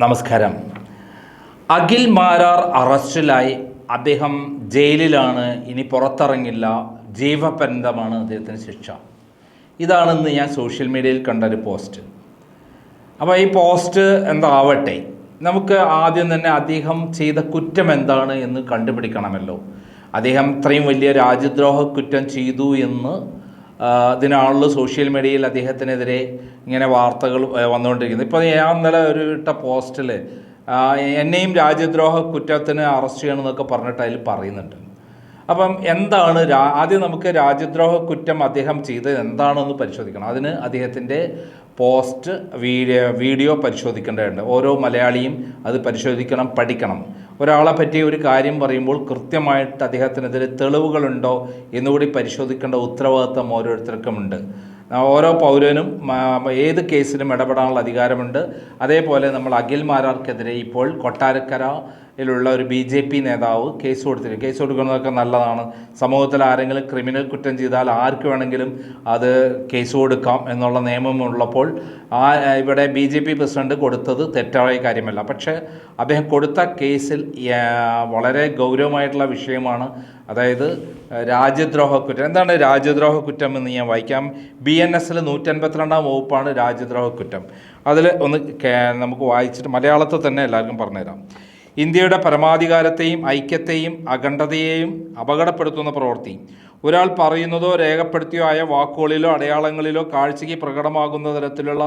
നമസ്കാരം. അഖിൽ മാരാർ അറസ്റ്റിലായി. അദ്ദേഹം ജയിലിലാണ്. ഇനി പുറത്തിറങ്ങില്ല. ജീവപര്യന്തമാണ് അദ്ദേഹത്തിന് ശിക്ഷ. ഇതാണെന്ന് ഞാൻ സോഷ്യൽ മീഡിയയിൽ കണ്ട ഒരു പോസ്റ്റ്. അപ്പോൾ ഈ പോസ്റ്റ് എന്താവട്ടെ? നമുക്ക് ആദ്യം തന്നെ അദ്ദേഹം ചെയ്ത കുറ്റം എന്താണ് എന്ന് കണ്ടുപിടിക്കണമല്ലോ. അദ്ദേഹം ഇത്രയും വലിയ രാജ്യദ്രോഹ കുറ്റം ചെയ്തു എന്ന് ഇതിനാണല്ലോ സോഷ്യൽ മീഡിയയിൽ അദ്ദേഹത്തിനെതിരെ ഇങ്ങനെ വാർത്തകൾ വന്നുകൊണ്ടിരിക്കുന്നു ഇപ്പോൾ ഞാൻ ഇന്നലെ ഒരു ഇട്ട പോസ്റ്റിൽ എന്നെയും രാജ്യദ്രോഹ കുറ്റത്തിന് അറസ്റ്റ് ചെയ്യണമെന്നൊക്കെ പറഞ്ഞിട്ട് അതിൽ പറയുന്നുണ്ട്. അപ്പം എന്താണ് ആദ്യം നമുക്ക് രാജ്യദ്രോഹ കുറ്റം അദ്ദേഹം ചെയ്തത് എന്താണെന്ന് പരിശോധിക്കണം. അതിന് അദ്ദേഹത്തിന്റെ പോസ്റ്റ് വീഡിയോ വീഡിയോ പരിശോധിക്കേണ്ടതുണ്ട്. ഓരോ മലയാളിയും അത് പരിശോധിക്കണം പഠിക്കണം. ഒരാളെ പറ്റി ഒരു കാര്യം പറയുമ്പോൾ കൃത്യമായിട്ട് അദ്ദേഹത്തിനെതിരെ തെളിവുകളുണ്ടോ എന്നുകൂടി പരിശോധിക്കേണ്ട ഉത്തരവാദിത്വം ഓരോരുത്തർക്കുമുണ്ട്. ഓരോ പൗരനും ഏത് കേസിലും ഇടപെടാനുള്ള അധികാരമുണ്ട്. അതേപോലെ നമ്മൾ അഖിൽ ഇപ്പോൾ ഇപ്പോൾ കൊട്ടാരക്കരയിലുള്ള ഒരു ബി ജെ പി നേതാവ് കേസ് കൊടുത്തിരിക്കും കേസ് കൊടുക്കുന്നതൊക്കെ നല്ലതാണ്. സമൂഹത്തിൽ ആരെങ്കിലും ക്രിമിനൽ കുറ്റം ചെയ്താൽ ആർക്ക് വേണമെങ്കിലും അത് കേസ് കൊടുക്കാം എന്നുള്ള നിയമമുള്ളപ്പോൾ ആ ഇവിടെ ബി ജെ പി പ്രസിഡന്റ് കൊടുത്തത് തെറ്റായ കാര്യമല്ല. പക്ഷേ അദ്ദേഹം കൊടുത്ത കേസിൽ വളരെ ഗൗരവമായിട്ടുള്ള വിഷയമാണ്. അതായത് രാജ്യദ്രോഹ കുറ്റം. എന്താണ് രാജ്യദ്രോഹ കുറ്റം എന്ന് ഞാൻ വായിക്കാം. ബി എൻ എസിൽ നൂറ്റൻപത്തിരണ്ടാം വകുപ്പാണ് രാജ്യദ്രോഹ കുറ്റം. അതിൽ ഒന്ന് നമുക്ക് വായിച്ചിട്ട് മലയാളത്തിൽ തന്നെ എല്ലാവർക്കും പറഞ്ഞുതരാം. ഇന്ത്യയുടെ പരമാധികാരത്തെയും ഐക്യത്തെയും അഖണ്ഡതയെയും അപകടപ്പെടുത്തുന്ന പ്രവൃത്തി. ഒരാൾ പറയുന്നതോ രേഖപ്പെടുത്തിയോ ആയ വാക്കുകളിലോ അടയാളങ്ങളിലോ കാഴ്ചയ്ക്ക് പ്രകടമാകുന്ന തരത്തിലുള്ള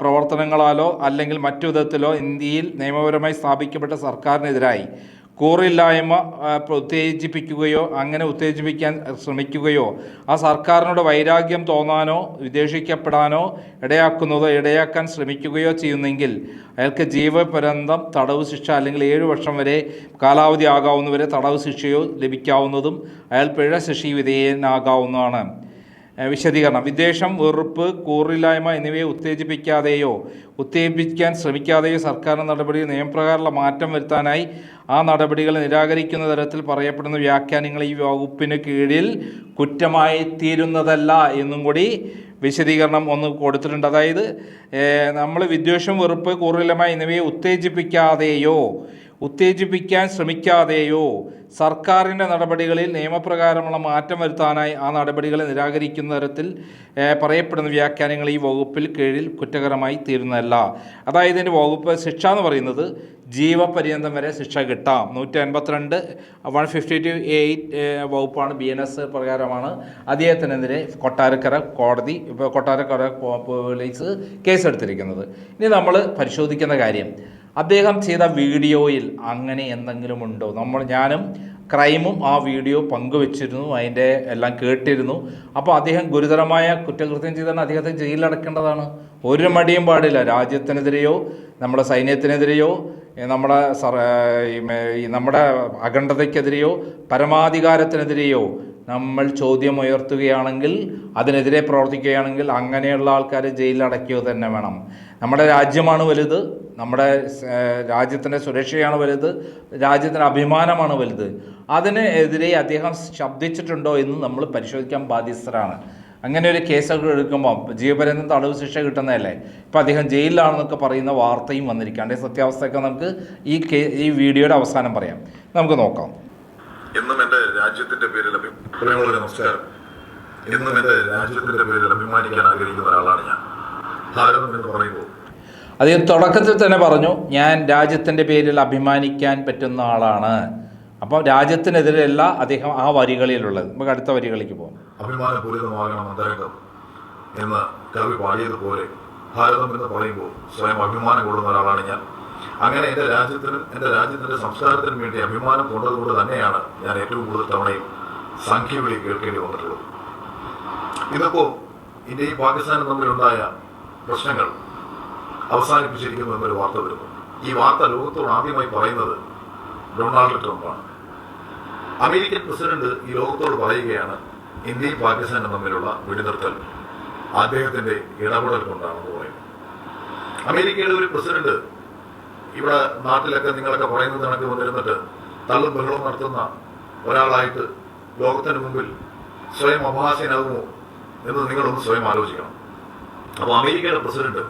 പ്രവർത്തനങ്ങളാലോ അല്ലെങ്കിൽ മറ്റു വിധത്തിലോ ഇന്ത്യയിൽ നിയമപരമായി സ്ഥാപിക്കപ്പെട്ട സർക്കാരിനെതിരായി. കൂറില്ലായ്മ ഉത്തേജിപ്പിക്കുകയോ അങ്ങനെ ഉത്തേജിപ്പിക്കാൻ ശ്രമിക്കുകയോ ആ സർക്കാരിനോട് വൈരാഗ്യം തോന്നാനോ വിദേശിക്കപ്പെടാനോ ഇടയാക്കുന്നതോ ഇടയാക്കാൻ ശ്രമിക്കുകയോ ചെയ്യുന്നെങ്കിൽ അയാൾക്ക് ജീവപര്യന്തം തടവ് ശിക്ഷ അല്ലെങ്കിൽ ഏഴു വർഷം വരെ കാലാവധി ആകാവുന്നവരെ തടവ് ശിക്ഷയോ ലഭിക്കാവുന്നതും അയാൾ പിഴ ശിക്ഷ വിധേയനാകാവുന്നതാണ്. വിശദീകരണം. വിദ്വേഷം വെറുപ്പ് കൂറില്ലായ്മ എന്നിവയെ ഉത്തേജിപ്പിക്കാതെയോ ഉത്തേജിപ്പിക്കാൻ ശ്രമിക്കാതെയോ സർക്കാരിന്റെ നടപടിയിൽ നിയമപ്രകാരമുള്ള മാറ്റം വരുത്താനായി ആ നടപടികൾ നിരാകരിക്കുന്ന തരത്തിൽ പറയപ്പെടുന്ന വ്യാഖ്യാനങ്ങൾ ഈ വകുപ്പിന് കീഴിൽ കുറ്റമായി തീരുന്നതല്ല എന്നും കൂടി വിശദീകരണം ഒന്ന് കൊടുത്തിട്ടുണ്ട്. അതായത് നമ്മൾ വിദ്വേഷം വെറുപ്പ് കൂറില്ലായ്മ എന്നിവയെ ഉത്തേജിപ്പിക്കാതെയോ ഉത്തേജിപ്പിക്കാൻ ശ്രമിക്കാതെയോ സർക്കാരിന്റെ നടപടികളിൽ നിയമപ്രകാരമുള്ള മാറ്റം വരുത്താനായി ആ നടപടികളെ നിരാകരിക്കുന്ന തരത്തിൽ പറയപ്പെടുന്ന വ്യാഖ്യാനങ്ങൾ ഈ വകുപ്പിൽ കീഴിൽ കുറ്റകരമായി തീരുന്നതല്ല. അതായത് ഇതിന്റെ വകുപ്പ് ശിക്ഷ എന്ന് പറയുന്നത് ജീവപര്യന്തം വരെ ശിക്ഷ കിട്ടാം. നൂറ്റി അൻപത്തിരണ്ട് വൺ ഫിഫ്റ്റി ടു എയ്റ്റ് വകുപ്പാണ് ബി എൻ എസ് പ്രകാരമാണ് അദ്ദേഹത്തിനെതിരെ കൊട്ടാരക്കര കോടതി കൊട്ടാരക്കര പോലീസ് കേസെടുത്തിരിക്കുന്നത്. ഇനി നമ്മൾ പരിശോധിക്കുന്ന കാര്യം. അദ്ദേഹം ചെയ്ത വീഡിയോയിൽ അങ്ങനെ എന്തെങ്കിലും ഉണ്ടോ? നമ്മൾ ഞാനും ക്രൈമും ആ വീഡിയോ പങ്കുവച്ചിരുന്നു അതിന്റെ എല്ലാം കേട്ടിരുന്നു. അപ്പോൾ അദ്ദേഹം ഗുരുതരമായ കുറ്റകൃത്യം ചെയ്താണ് അദ്ദേഹത്തെ ജയിലിലടക്കേണ്ടതാണ് ഒരു മടിയും പാടില്ല. രാജ്യത്തിനെതിരെയോ നമ്മുടെ സൈന്യത്തിനെതിരെയോ നമ്മുടെ നമ്മുടെ അഖണ്ഡതയ്ക്കെതിരെയോ പരമാധികാരത്തിനെതിരെയോ നമ്മൾ ചോദ്യം ഉയർത്തുകയാണെങ്കിൽ അതിനെതിരെ പ്രവർത്തിക്കുകയാണെങ്കിൽ അങ്ങനെയുള്ള ആൾക്കാർ ജയിലിലടക്കുക തന്നെ വേണം. നമ്മുടെ രാജ്യമാണ് വലുത് നമ്മുടെ രാജ്യത്തിന്റെ സുരക്ഷയാണ് വലുത് രാജ്യത്തിന്റെ അഭിമാനമാണ് വലുത്. അതിനെതിരെ അദ്ദേഹം ശബ്ദിച്ചിട്ടുണ്ടോ എന്ന് നമ്മൾ പരിശോധിക്കാൻ ബാധ്യസ്ഥരാണ്. അങ്ങനെ ഒരു കേസൊക്കെ എടുക്കുമ്പോൾ ജീവപര്യന്തം തടവ് ശിക്ഷ കിട്ടുന്നതല്ലേ? ഇപ്പം അദ്ദേഹം ജയിലിലാണെന്നൊക്കെ പറയുന്ന വാർത്തയും വന്നിരിക്കാണ്ട് സത്യാവസ്ഥയൊക്കെ നമുക്ക് ഈ കേ ഈ വീഡിയോയുടെ അവസാനം പറയാം. നമുക്ക് നോക്കാം. എന്നും എന്റെ രാജ്യത്തിന്റെ പേരിൽ നമസ്കാരം. എന്നും എന്റെ രാജ്യത്തിന്റെ പേരിൽ അഭിമാനിക്കാൻ ആഗ്രഹിക്കുന്ന ഒരാളാണ് ഞാൻ. ഭാരതം എന്ന് പറയുമ്പോൾ. അദ്ദേഹം തുടക്കത്തിൽ തന്നെ പറഞ്ഞു ഞാൻ രാജ്യത്തിന്റെ പേരിൽ അഭിമാനിക്കാൻ പറ്റുന്ന ആളാണ്. അപ്പോൾ രാജ്യത്തിനെതിരെയല്ല അദ്ദേഹം ആ വരികളിലുള്ളത്. നമുക്ക് അടുത്ത വരികളിലേക്ക് പോകാം. അഭിമാനപൂരിതമാകണം അന്തരംഗം എന്ന് കവി പാടിയതുപോലെ ഭാരതം എന്ന് പറയുമ്പോൾ സ്വയം അഭിമാനം കൊള്ളുന്ന ഒരാളാണ് ഞാൻ. അങ്ങനെ എന്റെ രാജ്യത്തിനും എന്റെ രാജ്യത്തിന്റെ സംസ്കാരത്തിനും വേണ്ടി അഭിമാനം കൊണ്ടതുകൊണ്ട് തന്നെയാണ് ഞാൻ ഏറ്റവും കൂടുതൽ തവണയും സംഖ്യവിളി കേൾക്കേണ്ടി വന്നിട്ടുള്ളത്. ഇതിപ്പോൾ ഇന്ത്യയും പാകിസ്ഥാനും തമ്മിലുണ്ടായ പ്രശ്നങ്ങൾ അവസാനിപ്പിച്ചിരിക്കുന്നു എന്നൊരു വാർത്ത വരുന്നു. ഈ വാർത്ത ലോകത്തോട് ആദ്യമായി പറയുന്നത് ഡൊണാൾഡ് ട്രംപാണ്. അമേരിക്കൻ പ്രസിഡന്റ് ഈ ലോകത്തോട് പറയുകയാണ് ഇന്ത്യയും പാകിസ്ഥാനും തമ്മിലുള്ള വെടിനിർത്തൽ അദ്ദേഹത്തിന്റെ ഇടപെടൽ കൊണ്ടാണെന്ന് പറയുന്നു. അമേരിക്കയുടെ ഒരു പ്രസിഡന്റ് ഇവിടെ നാട്ടിലൊക്കെ നിങ്ങളൊക്കെ പറയുന്നത് കണക്ക് വന്നിരുന്നിട്ട് തള്ളും ബഹളവും നടത്തുന്ന ഒരാളായിട്ട് ലോകത്തിന് മുമ്പിൽ സ്വയം അപഹാസ്യനാകുമോ എന്ന് നിങ്ങളൊന്ന് സ്വയം ആലോചിക്കണം. അപ്പോൾ അമേരിക്കയുടെ പ്രസിഡന്റ്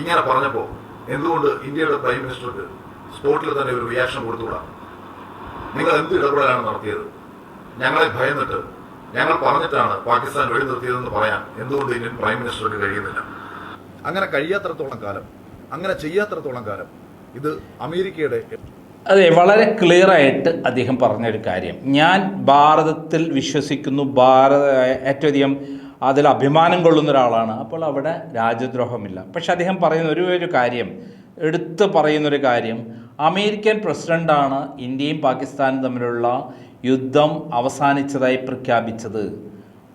ഇങ്ങനെ പറഞ്ഞപ്പോൾ എന്തുകൊണ്ട് ഇന്ത്യയുടെ പ്രൈം മിനിസ്റ്റർക്ക് സ്പോട്ടിൽ തന്നെ ഒരു റിയാക്ഷൻ കൊടുത്തുകൂടാ? നിങ്ങൾ എന്ത് ഇടപെടലാണ് നടത്തിയത്? ഞങ്ങളെ ഭയന്നിട്ട് ഞങ്ങൾ പറഞ്ഞിട്ടാണ് പാകിസ്ഥാൻ വഴി നിർത്തിയതെന്ന് പറയാൻ എന്തുകൊണ്ട് ഇന്ത്യൻ പ്രൈം മിനിസ്റ്റർക്ക് കഴിയുന്നില്ല? അങ്ങനെ കഴിയാത്രത്തോളം കാലം അങ്ങനെ ചെയ്യാത്രത്തോളം കാലം ഇത് അമേരിക്കയുടെ അതെ വളരെ ക്ലിയർ ആയിട്ട് അദ്ദേഹം പറഞ്ഞൊരു കാര്യം. ഞാൻ ഭാരതത്തിൽ വിശ്വസിക്കുന്നു ഭാരത ഏറ്റവും അധികം അതിൽ അഭിമാനം കൊള്ളുന്ന ഒരാളാണ്. അപ്പോൾ അവിടെ രാജ്യദ്രോഹമില്ല. പക്ഷെ അദ്ദേഹം പറയുന്ന ഒരു ഒരു കാര്യം എടുത്തു പറയുന്നൊരു കാര്യം. അമേരിക്കൻ പ്രസിഡന്റാണ് ഇന്ത്യയും പാകിസ്ഥാനും തമ്മിലുള്ള യുദ്ധം അവസാനിച്ചതായി പ്രഖ്യാപിച്ചത്.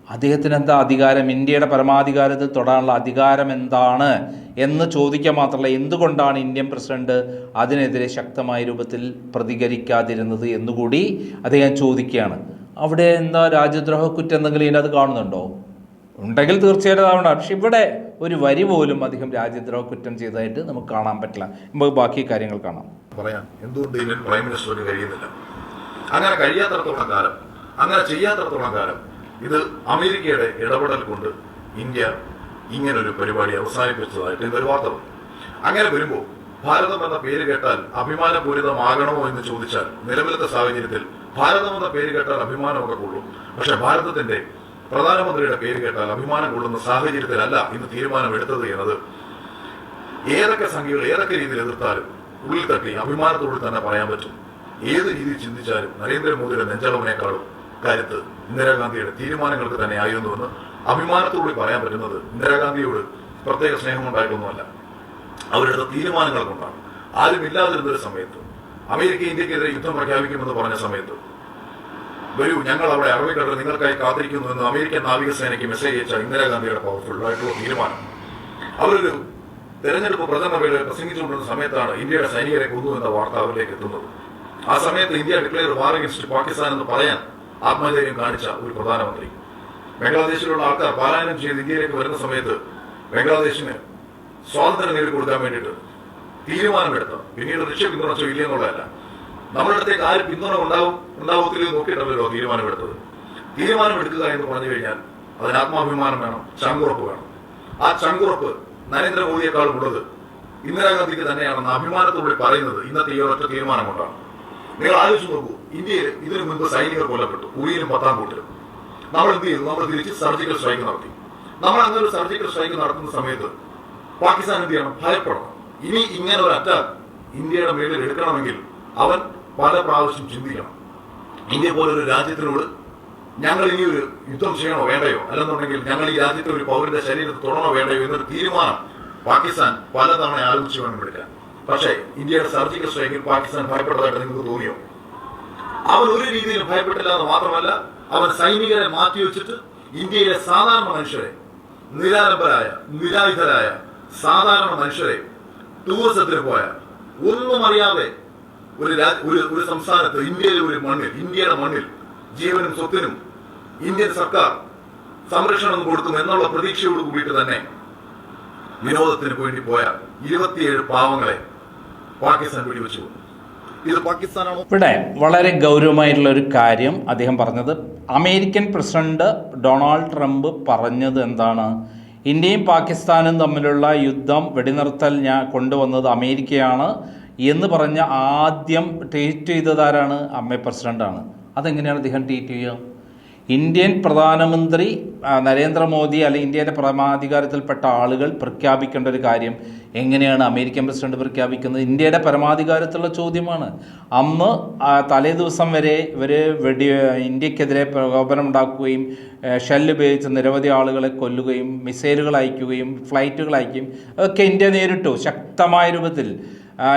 അദ്ദേഹത്തിന് എന്താ അധികാരം? ഇന്ത്യയുടെ പരമാധികാരത്തിൽ തൊടാനുള്ള അധികാരം എന്താണ് എന്ന് ചോദിക്കുക മാത്രമല്ല എന്തുകൊണ്ടാണ് ഇന്ത്യൻ പ്രസിഡന്റ് അതിനെതിരെ ശക്തമായ രൂപത്തിൽ പ്രതികരിക്കാതിരുന്നത് എന്നുകൂടി അദ്ദേഹം ചോദിക്കുകയാണ്. അവിടെ എന്താ രാജ്യദ്രോഹ കുറ്റം എന്തെങ്കിലും ഇതിനകത്ത് കാണുന്നുണ്ടോ? ഉണ്ടെങ്കിൽ തീർച്ചയായിട്ടും അതാവണം. പക്ഷെ ഇവിടെ ഒരു വരി പോലും അധികം രാജ്യദ്രോഹ കുറ്റം ചെയ്തതായിട്ട് നമുക്ക് കാണാൻ പറ്റില്ല. നമുക്ക് ബാക്കി കാര്യങ്ങൾ കാണാം. പറയാം. എന്തുകൊണ്ട് ഇന്ത്യൻ പ്രൈം മിനിസ്റ്ററിന് കഴിയുന്നില്ല? അങ്ങനെ കഴിയാത്തടത്തോളം കാലം അങ്ങനെ ചെയ്യാത്തടത്തോളം കാലം ഇത് അമേരിക്കയുടെ ഇടപെടൽ കൊണ്ട് ഇന്ത്യ ഇങ്ങനൊരു പരിപാടി അവസാനിപ്പിച്ചതായിട്ട് ഇന്നൊരു വാർത്ത അങ്ങനെ വരുമ്പോൾ ഭാരതം എന്ന പേര് കേട്ടാൽ അഭിമാനപൂരിതമാകണമോ എന്ന് ചോദിച്ചാൽ നിലവിലത്തെ സാഹചര്യത്തിൽ ഭാരതം എന്ന പേര് കേട്ടാൽ അഭിമാനമൊക്കെ കൊള്ളും പക്ഷെ ഭാരതത്തിന്റെ പ്രധാനമന്ത്രിയുടെ പേര് കേട്ടാൽ അഭിമാനം കൊള്ളുന്ന സാഹചര്യത്തിലല്ല ഇന്ന് തീരുമാനമെടുത്തത് എന്നത്. ഏതൊക്കെ സംഖ്യകൾ ഏതൊക്കെ രീതിയിൽ എതിർത്താലും ഉള്ളിൽ തട്ടി അഭിമാനത്തോട് തന്നെ പറയാൻ പറ്റും. ഏത് രീതിയിൽ ചിന്തിച്ചാലും നരേന്ദ്രമോദിയുടെ നെഞ്ചളവിനേക്കാളും കാര്യത്ത് ഇന്ദിരാഗാന്ധിയുടെ തീരുമാനങ്ങൾക്ക് തന്നെ ആയിരുന്നുവെന്ന് അഭിമാനത്തോടുകൂടി പറയാൻ പറ്റുന്നത് ഇന്ദിരാഗാന്ധിയോട് പ്രത്യേക സ്നേഹമുണ്ടായിട്ടൊന്നുമല്ല. അവരുടെ തീരുമാനങ്ങൾ കൊണ്ടാണ്. ആരും ഇല്ലാതിരുന്ന ഒരു സമയത്ത് അമേരിക്ക ഇന്ത്യക്കെതിരെ യുദ്ധം പ്രഖ്യാപിക്കുമെന്ന് പറഞ്ഞ സമയത്ത് വരൂ ഞങ്ങൾ അവിടെ അറബിക്കടൽ നിങ്ങൾക്കായി കാത്തിരിക്കുന്നു എന്ന് അമേരിക്കൻ നാവികസേനയ്ക്ക് മെസ്സേജ് അയച്ച ഇന്ദിരാഗാന്ധിയുടെ പവർഫുൾ ആയിട്ടുള്ള തീരുമാനം. അവരൊരു തെരഞ്ഞെടുപ്പ് പ്രചരണ വേളയിൽ പ്രസംഗിച്ചുകൊണ്ടിരുന്ന സമയത്താണ് ഇന്ത്യയുടെ സൈനികരെ കൊന്നു എന്ന വാർത്ത അവരിലേക്ക് എത്തുന്നത്. ആ സമയത്ത് India declare war against Pakistan എന്ന് പറയാൻ ആത്മധൈര്യം കാണിച്ച ഒരു പ്രധാനമന്ത്രി. ബംഗ്ലാദേശിലുള്ള ആൾക്കാർ പാലായനം ചെയ്ത് ഇന്ത്യയിലേക്ക് വരുന്ന സമയത്ത് ബംഗ്ലാദേശിന് സ്വാതന്ത്ര്യം നേടിക്കൊടുക്കാൻ വേണ്ടിയിട്ട് തീരുമാനമെടുത്ത പിന്നീട് റഷ്യ പിന്തുണച്ചോ ഇല്ലെന്നുള്ളതല്ല നമ്മുടെ അടുത്തേക്ക് ആര് പിന്തുണ ഉണ്ടാവും ഉണ്ടാവത്തില്ലെന്ന് നോക്കിയിട്ടല്ലോ തീരുമാനമെടുത്തത്. തീരുമാനമെടുക്കുക എന്ന് പറഞ്ഞു കഴിഞ്ഞാൽ അതിന് ആത്മാഭിമാനം വേണം ചങ്കുറപ്പ് വേണം. ആ ചങ്കുറപ്പ് നരേന്ദ്രമോദിയെക്കാൾ ഉള്ളത് ഇന്ദിരാഗാന്ധിക്ക് തന്നെയാണെന്ന് അഭിമാനത്തോടെ പറയുന്നത് ഇന്നത്തെ ഈ ഒരൊറ്റ തീരുമാനം കൊണ്ടാണ്. നിങ്ങൾ ആലോചിച്ച് നോക്കൂ ഇന്ത്യയിൽ ഇതിനു മുൻപ് സൈനികർ കൊല്ലപ്പെട്ടു ഉറിയിലും പത്താം കൂട്ടിലും നമ്മൾ എന്ത് ചെയ്തു? നമ്മൾ തിരിച്ച് സർജിക്കൽ സ്ട്രൈക്ക് നടത്തി. നമ്മൾ അങ്ങനെ ഒരു സർജിക്കൽ സ്ട്രൈക്ക് നടത്തുന്ന സമയത്ത് പാകിസ്ഥാൻ എന്ത് ചെയ്യണം? ഭയപ്പെടണം. ഇനി ഇങ്ങനെ ഒരു അറ്റാക്ക് ഇന്ത്യയുടെ മേലിൽ എടുക്കണമെങ്കിൽ അവൻ പല പ്രാവശ്യം ചിന്തിക്കണം. ഇന്ത്യ പോലൊരു രാജ്യത്തിനോട് ഞങ്ങൾ ഇനി ഒരു യുദ്ധം ചെയ്യണോ വേണ്ടയോ? അല്ലെന്നുണ്ടെങ്കിൽ ഞങ്ങൾ ഈ രാജ്യത്തെ ഒരു പൗരന്റെ ശരീരത്തിൽ തുടണോ വേണ്ടയോ എന്നൊരു തീരുമാനം പാകിസ്ഥാൻ പലതവണ ആലോചിച്ച് വേണം എടുക്കാൻ പക്ഷേ ഇന്ത്യയുടെ സർജിക്കൽ സ്ട്രൈക്കിൽ പാകിസ്ഥാൻ ഭയപ്പെട്ടതായിട്ട് നിങ്ങൾക്ക് തോന്നിയോ? അവൻ ഒരു രീതിയിൽ ഭയപ്പെട്ടില്ല എന്ന് മാത്രമല്ല അവൻ സൈനികരെ മാറ്റി വെച്ചിട്ട് ഇന്ത്യയിലെ സാധാരണ മനുഷ്യരെ നിരാലംബരായ നിരായുധരായ സാധാരണ മനുഷ്യരെ ടൂറിസത്തിന് പോയ ഒന്നും അറിയാതെ ഒരു ഒരു ഒരു സംസ്ഥാനത്ത് ഇന്ത്യയിലെ ഒരു മണ്ണിൽ ഇന്ത്യയുടെ മണ്ണിൽ ജീവനും സ്വത്തിനും ഇന്ത്യൻ സർക്കാർ സംരക്ഷണം കൊടുക്കും എന്നുള്ള പ്രതീക്ഷയോട് കൂടിയിട്ട് തന്നെ വിനോദത്തിന് വേണ്ടി പോയ ഇരുപത്തിയേഴ് പാവങ്ങളെ പാകിസ്ഥാൻ വെടിവെച്ചു. ഇത് പാകിസ്ഥാനാണോ? ഇവിടെ വളരെ ഗൗരവമായിട്ടുള്ള ഒരു കാര്യം അദ്ദേഹം പറഞ്ഞത്. അമേരിക്കൻ പ്രസിഡന്റ് ഡൊണാൾഡ് ട്രംപ് പറഞ്ഞത് എന്താണ്? ഇന്ത്യയും പാകിസ്ഥാനും തമ്മിലുള്ള യുദ്ധം വെടിനിർത്തൽ ഞാൻ കൊണ്ടുവന്നത് അമേരിക്കയാണ്. എന്ന് പറഞ്ഞ ആദ്യം ട്വീറ്റ് ചെയ്തതാരാണ് അമ്മ പ്രസിഡന്റാണ് അതെങ്ങനെയാണ് അദ്ദേഹം ട്വീറ്റ് ചെയ്യുക? ഇന്ത്യൻ പ്രധാനമന്ത്രി നരേന്ദ്രമോദി അല്ലെങ്കിൽ ഇന്ത്യയുടെ പരമാധികാരത്തിൽപ്പെട്ട ആളുകൾ പ്രഖ്യാപിക്കേണ്ട ഒരു കാര്യം എങ്ങനെയാണ് അമേരിക്കൻ പ്രസിഡന്റ് പ്രഖ്യാപിക്കുന്നത്? ഇന്ത്യയുടെ പരമാധികാരത്തിലുള്ള ചോദ്യമാണ്. അന്ന് തലേദിവസം തലേ ദിവസം വരെ ഇവർ വെടി ഇന്ത്യക്കെതിരെ ഷെല്ല് ഉപയോഗിച്ച് നിരവധി ആളുകളെ കൊല്ലുകയും മിസൈലുകൾ അയക്കുകയും ഫ്ലൈറ്റുകൾ അയക്കുകയും അതൊക്കെ ഇന്ത്യ നേരിട്ടു. ശക്തമായ രൂപത്തിൽ.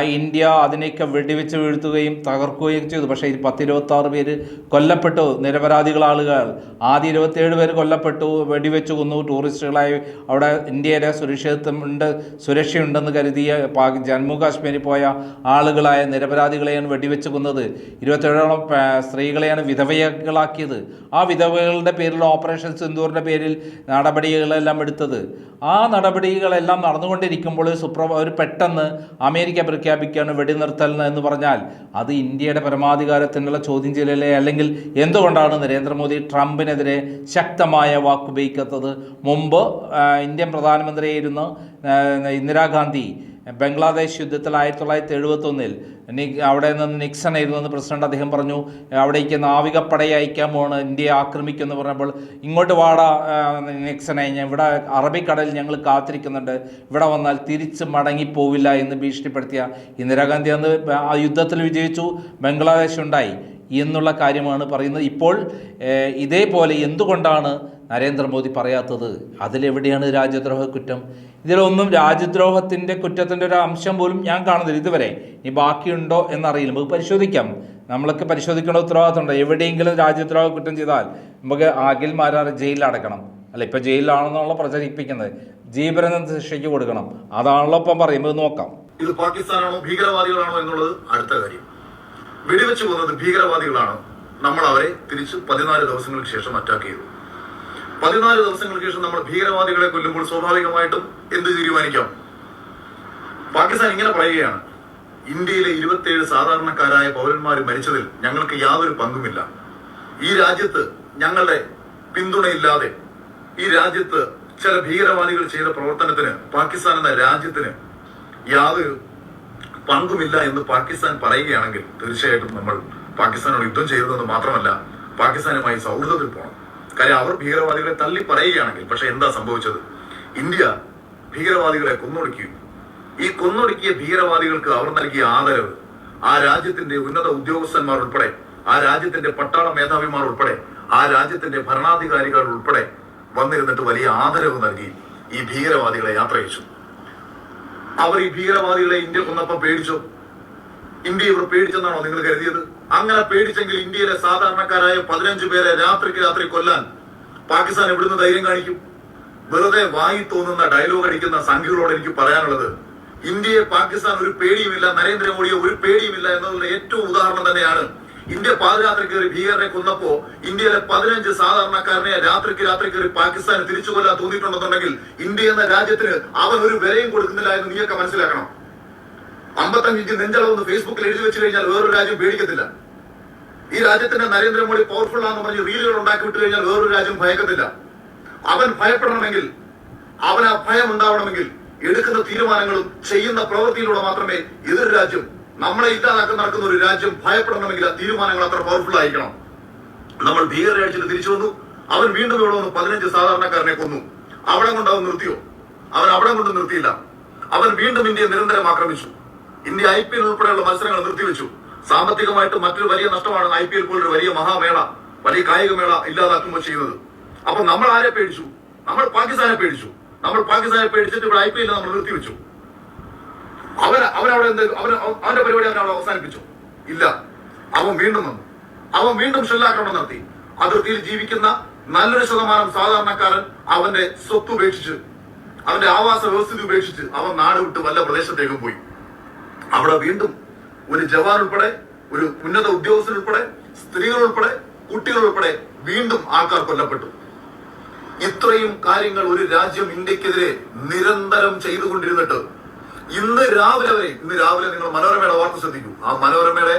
ഇന്ത്യ അതിനെയൊക്കെ വെടിവെച്ച് വീഴ്ത്തുകയും തകർക്കുകയും ചെയ്തു. പക്ഷേ ഇത് പത്തിരുപത്താറ് പേര് കൊല്ലപ്പെട്ടു. നിരപരാധികൾ ആളുകൾ. ആദ്യ ഇരുപത്തേഴ് പേര് കൊല്ലപ്പെട്ടു. വെടിവെച്ച് കൊന്നു. ടൂറിസ്റ്റുകളായി അവിടെ ഇന്ത്യയുടെ സുരക്ഷിതത്വം ഉണ്ട് സുരക്ഷയുണ്ടെന്ന് കരുതിയ ജമ്മു കാശ്മീരിൽ പോയ ആളുകളായ നിരപരാധികളെയാണ് വെടിവെച്ച് കൊന്നത്. ഇരുപത്തേഴോളം സ്ത്രീകളെയാണ് വിധവകളാക്കിയത്. ആ വിധവകളുടെ പേരിൽ ഓപ്പറേഷൻ സിന്ദൂറിന്റെ പേരിൽ നടപടികളെല്ലാം എടുത്തത്. ആ നടപടികളെല്ലാം നടന്നുകൊണ്ടിരിക്കുമ്പോൾ സുപ്രഭ സുപ്ര ഒരു പെട്ടെന്ന് അമേരിക്ക പ്രഖ്യാപിക്കുകയാണ് വെടിനിർത്തൽ എന്ന് പറഞ്ഞാൽ അത് ഇന്ത്യയുടെ പരമാധികാരത്തിനുള്ള ചോദ്യം ചെയ്യലല്ലേ? അല്ലെങ്കിൽ എന്തുകൊണ്ടാണ് നരേന്ദ്രമോദി ട്രംപിനെതിരെ ശക്തമായ വാക്കുപയോഗിക്കാത്തത്? മുമ്പ് ഇന്ത്യൻ പ്രധാനമന്ത്രിയായിരുന്ന ഇന്ദിരാഗാന്ധി ബംഗ്ലാദേശ് യുദ്ധത്തിൽ ആയിരത്തി തൊള്ളായിരത്തി എഴുപത്തൊന്നിൽ അവിടെ നിന്ന് നിക്സൺ ആയിരുന്നു പ്രസിഡന്റ് അദ്ദേഹം പറഞ്ഞു. അവിടേക്ക് നാവികപ്പടയെ അയക്കാൻ പോവാണ് ഇന്ത്യയെ ആക്രമിക്കുമെന്ന് പറഞ്ഞപ്പോൾ ഇങ്ങോട്ട് വാടാ നിക്സനെ ഞാൻ ഇവിടെ അറബിക്കടലിൽ ഞങ്ങൾ കാത്തിരിക്കുന്നുണ്ട്. ഇവിടെ വന്നാൽ തിരിച്ച് മടങ്ങിപ്പോവില്ല എന്ന് ഭീഷണിപ്പെടുത്തിയ ഇന്ദിരാഗാന്ധി അന്ന് ആ യുദ്ധത്തിൽ വിജയിച്ചു. ബംഗ്ലാദേശ് ഉണ്ടായി എന്നുള്ള കാര്യമാണ് പറയുന്നത്. ഇപ്പോൾ ഇതേപോലെ എന്തുകൊണ്ടാണ് നരേന്ദ്രമോദി പറയാത്തത് അതിലെവിടെയാണ് രാജ്യദ്രോഹ കുറ്റം? ഇതിലൊന്നും രാജ്യദ്രോഹത്തിന്റെ കുറ്റത്തിന്റെ ഒരു അംശം പോലും ഞാൻ കാണുന്നില്ല ഇതുവരെ. ഇനി ബാക്കിയുണ്ടോ എന്നറിയില്ല. നമുക്ക് പരിശോധിക്കാം. നമ്മളൊക്കെ പരിശോധിക്കേണ്ട ഉത്തരവാദിത്തമുണ്ട്. എവിടെയെങ്കിലും രാജ്യദ്രോഹ കുറ്റം ചെയ്താൽ നമുക്ക് ആഗിൽ മാരാർ ജയിലിൽ അടക്കണം അല്ല ഇപ്പം ജയിലിലാണെന്നുള്ള പ്രചരിപ്പിക്കുന്നത് ജീവന ശിക്ഷയ്ക്ക് കൊടുക്കണം. അതാണല്ലോ ഇപ്പം പറയുമ്പോൾ നോക്കാം. ഇത് പാകിസ്ഥാനാണോ ഭീകരവാദികളാണോ എന്നുള്ളത് അടുത്ത കാര്യം. വെടിവെച്ച് പോകുന്നത് ഭീകരവാദികളാണ്. നമ്മൾ അവരെ തിരിച്ച് പതിനാല് ദിവസങ്ങൾക്ക് ശേഷം അറ്റാക്ക് ചെയ്തു. പതിനാല് ദിവസങ്ങൾക്ക് ശേഷം നമ്മൾ ഭീകരവാദികളെ കൊല്ലുമ്പോൾ സ്വാഭാവികമായിട്ടും എന്ത് തീരുമാനിക്കാം? പാകിസ്ഥാൻ ഇങ്ങനെ പറയുകയാണ് ഇന്ത്യയിലെ ഇരുപത്തിയേഴ് സാധാരണക്കാരായ പൗരന്മാർ മരിച്ചതിൽ ഞങ്ങൾക്ക് യാതൊരു പങ്കുമില്ല. ഈ രാജ്യത്ത് ഞങ്ങളുടെ പിന്തുണയില്ലാതെ ഈ രാജ്യത്ത് ചില ഭീകരവാദികൾ ചെയ്ത പ്രവർത്തനത്തിന് പാകിസ്ഥാൻ എന്ന രാജ്യത്തിന് യാതൊരു പങ്കുമില്ല എന്ന് പാകിസ്ഥാൻ പറയുകയാണെങ്കിൽ തീർച്ചയായിട്ടും നമ്മൾ പാകിസ്ഥാനോട് യുദ്ധം ചെയ്തതെന്ന് മാത്രമല്ല പാകിസ്ഥാനുമായി സൗഹൃദത്തിൽ പോകണം. കാര്യം അവർ ഭീകരവാദികളെ തള്ളി പറയുകയാണെങ്കിൽ പക്ഷെ എന്താ സംഭവിച്ചത്? ഇന്ത്യ ഭീകരവാദികളെ കൊന്നൊടുക്കുകയും ഈ കൊന്നൊടുക്കിയ ഭീകരവാദികൾക്ക് അവർ നൽകിയ ആദരവ് ആ രാജ്യത്തിന്റെ ഉന്നത ഉദ്യോഗസ്ഥന്മാർ ഉൾപ്പെടെ ആ രാജ്യത്തിന്റെ പട്ടാള മേധാവിമാർ ഉൾപ്പെടെ ആ രാജ്യത്തിന്റെ ഭരണാധികാരികൾ ഉൾപ്പെടെ വന്നിരുന്നിട്ട് വലിയ ആദരവ് നൽകി ഈ ഭീകരവാദികളെ യാത്ര അയച്ചു അവർ ഈ ഭീകരവാദികളെ ഇന്ത്യ കൊന്നപ്പം പേടിച്ചോ? ഇന്ത്യ ഇവർ പേടിച്ചെന്നാണോ നിങ്ങൾ കരുതിയത്? അങ്ങനെ പേടിച്ചെങ്കിൽ ഇന്ത്യയിലെ സാധാരണക്കാരായ പതിനഞ്ചു പേരെ രാത്രിക്ക് രാത്രി കൊല്ലാൻ പാകിസ്ഥാൻ എവിടുന്ന് ധൈര്യം കാണിക്കും. വെറുതെ വായി തോന്നുന്ന ഡയലോഗ് അടിക്കുന്ന സംഘികളോട് എനിക്ക് പറയാനുള്ളത് ഇന്ത്യയെ പാകിസ്ഥാൻ ഒരു പേടിയുമില്ല നരേന്ദ്രമോദിയെ ഒരു പേടിയുമില്ല എന്നതിന്റെ ഏറ്റവും ഉദാഹരണം തന്നെയാണ്. ഇന്ത്യ പാതിരാത്രി കയറി ഭീകരനെ കൊന്നപ്പോ ഇന്ത്യയിലെ പതിനഞ്ച് സാധാരണക്കാരനെ രാത്രിക്ക് രാത്രി കയറി പാകിസ്ഥാന് തിരിച്ചു കൊല്ലാൻ തോന്നിയിട്ടുണ്ടെന്നുണ്ടെങ്കിൽ ഇന്ത്യ എന്ന രാജ്യത്തിന് അവൻ ഒരു വിലയും കൊടുക്കുന്നില്ല എന്ന് നീയൊക്കെ മനസ്സിലാക്കണം. അമ്പത്തഞ്ച് ഇഞ്ച് നെഞ്ചളവെന്ന് ഫേസ്ബുക്കിൽ എഴുതി വെച്ച് കഴിഞ്ഞാൽ വേറൊരു രാജ്യം പേടിക്കത്തില്ല. ഈ രാജ്യത്തിന്റെ നരേന്ദ്രമോദി പവർഫുൾ ആണെന്ന് പറഞ്ഞ് റീലുകൾ ഉണ്ടാക്കി വിട്ട് കഴിഞ്ഞാൽ വേറൊരു രാജ്യം ഭയക്കത്തില്ല. അവൻ ഭയപ്പെടണമെങ്കിൽ അവൻ ആ ഭയം ഉണ്ടാവണമെങ്കിൽ എടുക്കുന്ന തീരുമാനങ്ങളും ചെയ്യുന്ന പ്രവൃത്തിയിലൂടെ മാത്രമേ എതിർ രാജ്യം നമ്മളെ ഇല്ലാതാക്കി നടക്കുന്ന ഒരു രാജ്യം ഭയപ്പെടണമെങ്കിൽ ആ തീരുമാനങ്ങൾ അത്ര പവർഫുൾ ആയിരിക്കണം. നമ്മൾ ഭീകരരാഴ്ചയിൽ തിരിച്ചു വന്നു. അവൻ വീണ്ടും ഇവിടെ വന്നു പതിനഞ്ച് സാധാരണക്കാരനെ കൊന്നു. അവിടെ കൊണ്ട് അവൻ നിർത്തിയോ? അവൻ അവിടെ കൊണ്ട് നിർത്തിയില്ല. അവൻ വീണ്ടും ഇന്ത്യയെ നിരന്തരം ആക്രമിച്ചു. ഇന്ത്യ ഐ പി എൽ ഉൾപ്പെടെയുള്ള മത്സരങ്ങൾ നിർത്തിവെച്ചു. സാമ്പത്തികമായിട്ട് മറ്റൊരു വലിയ നഷ്ടമാണ് ഐ പി എൽ പോലൊരു വലിയ മഹാമേള വലിയ കായികമേള ഇല്ലാതാക്കുമ്പോൾ ചെയ്യുന്നത്. അപ്പൊ നമ്മൾ ആരെ പേടിച്ചു? നമ്മൾ പാകിസ്ഥാനെ പേടിച്ചു. നമ്മൾ പാകിസ്ഥാനെ പേടിച്ചിട്ട് ഇവിടെ ഐ പി എൽ നമ്മൾ നിർത്തിവെച്ചു. അവൻ അവനവിടെ എന്ത് അവൻ അവന്റെ പരിപാടി അവരവിടെ അവസാനിപ്പിച്ചു. ഇല്ല. അവൻ വീണ്ടും വന്നു. അവൻ വീണ്ടും ഷെല്ലാക്രമണം നടത്തി. അതിർത്തിയിൽ ജീവിക്കുന്ന നല്ലൊരു ശതമാനം സാധാരണക്കാരൻ അവന്റെ സ്വത്ത് ഉപേക്ഷിച്ച് അവന്റെ ആവാസ വ്യവസ്ഥിതി ഉപേക്ഷിച്ച് അവൻ നാട് വിട്ട് വല്ല പ്രദേശത്തേക്കും പോയി. അവിടെ വീണ്ടും ഒരു ജവാൻ ഉൾപ്പെടെ ഒരു ഉന്നത ഉദ്യോഗസ്ഥൻ ഉൾപ്പെടെ സ്ത്രീകൾ ഉൾപ്പെടെ കുട്ടികൾ ഉൾപ്പെടെ വീണ്ടും ആൾക്കാർ കൊല്ലപ്പെട്ടു. ഇത്രയും കാര്യങ്ങൾ ഒരു രാജ്യം ഇന്ത്യക്കെതിരെ നിരന്തരം ചെയ്തുകൊണ്ടിരുന്നിട്ട് ഇന്ന് രാവിലെ വരെ ഇന്ന് രാവിലെ നിങ്ങൾ മനോരമയുടെ വാർത്ത ശ്രദ്ധിക്കൂ. ആ മനോരമയുടെ